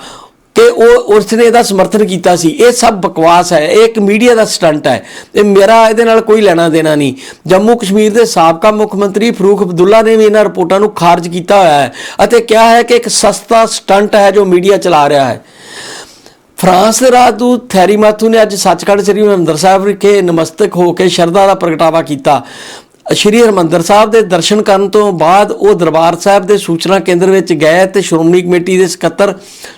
ਕਿ ਉਹ ਉਸਨੇ ਇਹਦਾ ਸਮਰਥਨ ਕੀਤਾ ਸੀ। ਇਹ ਸਭ ਬਕਵਾਸ ਹੈ। ਇਹ ਇੱਕ ਮੀਡੀਆ ਦਾ ਸਟੰਟ ਹੈ। ਇਹ ਮੇਰਾ ਇਹਦੇ ਨਾਲ ਕੋਈ ਲੈਣਾ ਦੇਣਾ ਨਹੀਂ। ਜੰਮੂ ਕਸ਼ਮੀਰ ਦੇ ਸਾਬਕਾ ਮੁੱਖ ਮੰਤਰੀ ਫਰੂਖ ਅਬਦੁੱਲਾ ਨੇ ਵੀ ਇਹਨਾਂ ਰਿਪੋਰਟਾਂ ਨੂੰ ਖਾਰਜ ਕੀਤਾ ਹੋਇਆ ਹੈ ਅਤੇ ਕਿਹਾ ਹੈ ਕਿ ਇੱਕ ਸਸਤਾ ਸਟੰਟ ਹੈ ਜੋ ਮੀਡੀਆ ਚਲਾ ਰਿਹਾ ਹੈ। ਫਰਾਂਸ ਦੇ ਰਾਜਦੂਤ ਥੈਰੀ ਮਾਥੂ ਨੇ ਅੱਜ ਸੱਚਖੰਡ ਸ੍ਰੀ ਹਰਿਮੰਦਰ ਸਾਹਿਬ ਵਿਖੇ ਨਮਸਤਕ ਹੋ ਕੇ ਸ਼ਰਧਾ ਦਾ ਪ੍ਰਗਟਾਵਾ ਕੀਤਾ। ਸ਼੍ਰੀ ਹਰਿਮੰਦਰ ਸਾਹਿਬ ਦੇ ਦਰਸ਼ਨ ਕਰਨ ਤੋਂ ਬਾਅਦ ਉਹ ਦਰਬਾਰ ਸਾਹਿਬ ਦੇ ਸੂਚਨਾ ਕੇਂਦਰ ਵਿੱਚ ਗਏ ਤੇ ਸ਼੍ਰੋਮਣੀ ਕਮੇਟੀ ਦੇ ਸਕੱਤਰ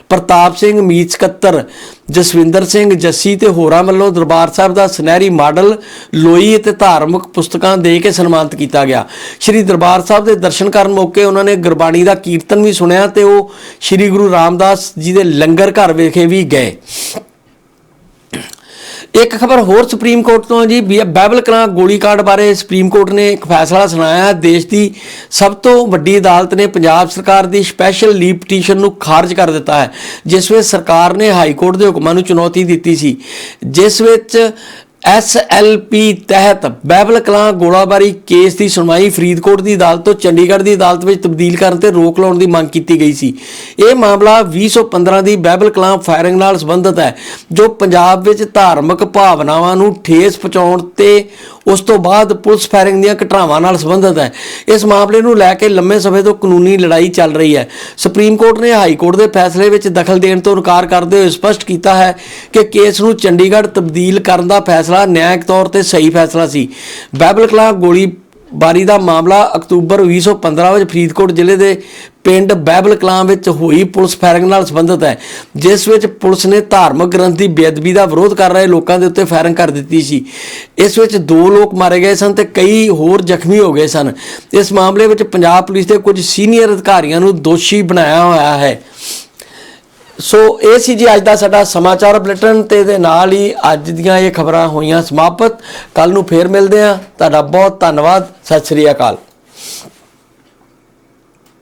ਪ੍ਰਤਾਪ ਸਿੰਘ, ਮੀਤ ਸਕੱਤਰ, ਜਸਵਿੰਦਰ ਸਿੰਘ, ਜੱਸੀ ਤੇ ਹੋਰਾਂ ਵੱਲੋਂ ਦਰਬਾਰ ਸਾਹਿਬ ਦਾ ਸੁਨਹਿਰੀ ਮਾਡਲ, ਲੋਈ ਅਤੇ ਧਾਰਮਿਕ ਪੁਸਤਕਾਂ ਦੇ ਕੇ ਸਨਮਾਨਿਤ ਕੀਤਾ ਗਿਆ। ਸ਼੍ਰੀ ਦਰਬਾਰ ਸਾਹਿਬ ਦੇ ਦਰਸ਼ਨ ਕਰਨ ਮੌਕੇ ਉਹਨਾਂ ਨੇ ਗੁਰਬਾਣੀ ਦਾ ਕੀਰਤਨ ਵੀ ਸੁਣਿਆ ਤੇ ਉਹ ਸ਼੍ਰੀ ਗੁਰੂ ਰਾਮਦਾਸ ਜੀ ਦੇ ਲੰਗਰ ਘਰ ਵਿਖੇ ਵੀ ਗਏ। ਇੱਕ ਖਬਰ ਹੋਰ ਸੁਪਰੀਮ ਕੋਰਟ ਤੋਂ ਜੀ ਬੀ- ਬਾਈਬਲ ਕਲਾਂ ਗੋਲੀਕਾਂਡ ਬਾਰੇ ਸੁਪਰੀਮ ਕੋਰਟ ਨੇ ਇੱਕ ਫੈਸਲਾ ਸੁਣਾਇਆ। ਦੇਸ਼ ਦੀ ਸਭ ਤੋਂ ਵੱਡੀ ਅਦਾਲਤ ਨੇ ਪੰਜਾਬ ਸਰਕਾਰ ਦੀ ਸਪੈਸ਼ਲ ਲੀਵ ਪਟੀਸ਼ਨ ਨੂੰ ਖਾਰਜ ਕਰ ਦਿੱਤਾ ਹੈ, ਜਿਸ ਵਿੱਚ ਸਰਕਾਰ ਨੇ ਹਾਈ ਕੋਰਟ ਦੇ ਹੁਕਮਾਂ ਨੂੰ ਚੁਣੌਤੀ ਦਿੱਤੀ ਸੀ। ਜਿਸ ਵਿੱਚ ਐਸਐਲਪੀ ਤਹਿਤ ਬਾਈਬਲ ਕਲਾਂ ਗੋਲਾਬਾਰੀ ਕੇਸ ਦੀ ਸੁਣਵਾਈ ਫਰੀਦਕੋਟ ਦੀ ਅਦਾਲਤ ਤੋਂ ਚੰਡੀਗੜ੍ਹ ਦੀ ਅਦਾਲਤ ਵਿੱਚ ਤਬਦੀਲ ਕਰਨ ਤੇ ਰੋਕ ਲਾਉਣ ਦੀ ਮੰਗ ਕੀਤੀ ਗਈ ਸੀ। ਇਹ ਮਾਮਲਾ 2015 ਦੀ ਬਾਈਬਲ ਕਲਾਂ ਫਾਇਰਿੰਗ ਨਾਲ ਸੰਬੰਧਿਤ ਹੈ, ਜੋ ਪੰਜਾਬ ਵਿੱਚ ਧਾਰਮਿਕ ਭਾਵਨਾਵਾਂ ਨੂੰ ਠੇਸ ਪਹੁੰਚਾਉਣ ਤੇ ਉਸ ਤੋਂ ਬਾਅਦ ਪੁਲਿਸ ਫਾਇਰਿੰਗ ਦੀਆਂ ਘਟਨਾਵਾਂ ਨਾਲ ਸੰਬੰਧਿਤ ਹੈ। ਇਸ ਮਾਮਲੇ ਨੂੰ ਲੈ ਕੇ ਲੰਮੇ ਸਮੇਂ ਤੋਂ ਕਾਨੂੰਨੀ ਲੜਾਈ ਚੱਲ ਰਹੀ ਹੈ। ਸੁਪਰੀਮ ਕੋਰਟ ਨੇ ਹਾਈ ਕੋਰਟ ਦੇ ਫੈਸਲੇ ਵਿੱਚ ਦਖਲ ਦੇਣ ਤੋਂ ਇਨਕਾਰ ਕਰਦੇ ਹੋਏ ਸਪਸ਼ਟ ਕੀਤਾ ਹੈ ਕਿ ਕੇਸ ਨੂੰ ਚੰਡੀਗੜ੍ਹ ਤਬਦੀਲ ਕਰਨ ਦਾ ਫੈਸਲਾ ਨਿਆਂਇਕ ਤੌਰ ਤੇ ਸਹੀ ਫੈਸਲਾ ਸੀ। ਬਾਈਬਲ ਕਲਾਂ ਗੋਲੀ ਬਾਰੀ ਦਾ ਮਾਮਲਾ ਅਕਤੂਬਰ 2015 ਵਿੱਚ ਫਰੀਦਕੋਟ ਜ਼ਿਲ੍ਹੇ ਦੇ ਪਿੰਡ ਬਾਈਬਲ ਕਲਾਂ ਵਿੱਚ ਹੋਈ ਪੁਲਿਸ ਫਾਇਰਿੰਗ ਨਾਲ ਸੰਬੰਧਿਤ ਹੈ, ਜਿਸ ਵਿੱਚ ਪੁਲਿਸ ਨੇ ਧਾਰਮਿਕ ਗ੍ਰੰਥ ਦੀ ਬੇਅਦਬੀ ਦਾ ਵਿਰੋਧ ਕਰ ਰਹੇ ਲੋਕਾਂ ਦੇ ਉੱਤੇ ਫਾਇਰਿੰਗ ਕਰ ਦਿੱਤੀ ਸੀ। ਇਸ ਵਿੱਚ ਦੋ ਲੋਕ ਮਾਰੇ ਗਏ ਸਨ ਤੇ ਕਈ ਹੋਰ ਜ਼ਖਮੀ ਹੋ ਗਏ ਸਨ। ਇਸ ਮਾਮਲੇ ਵਿੱਚ ਪੰਜਾਬ ਪੁਲਿਸ ਦੇ ਕੁਝ ਸੀਨੀਅਰ ਅਧਿਕਾਰੀਆਂ ਨੂੰ ਦੋਸ਼ੀ ਬਣਾਇਆ ਹੋਇਆ ਹੈ। ਸੋ ਇਹ ਸੀ ਜੀ ਅੱਜ ਦਾ ਸਾਡਾ ਸਮਾਚਾਰ ਬੁਲੇਟਿਨ ਤੇ ਦੇ ਨਾਲ ਹੀ ਅੱਜ ਦੀਆਂ ਇਹ ਖਬਰਾਂ ਹੋਈਆਂ ਸਮਾਪਤ। ਕੱਲ ਨੂੰ ਫੇਰ ਮਿਲਦੇ ਹਾਂ। ਤੁਹਾਡਾ ਬਹੁਤ ਧੰਨਵਾਦ। ਸਤਿ ਸ੍ਰੀ ਅਕਾਲ।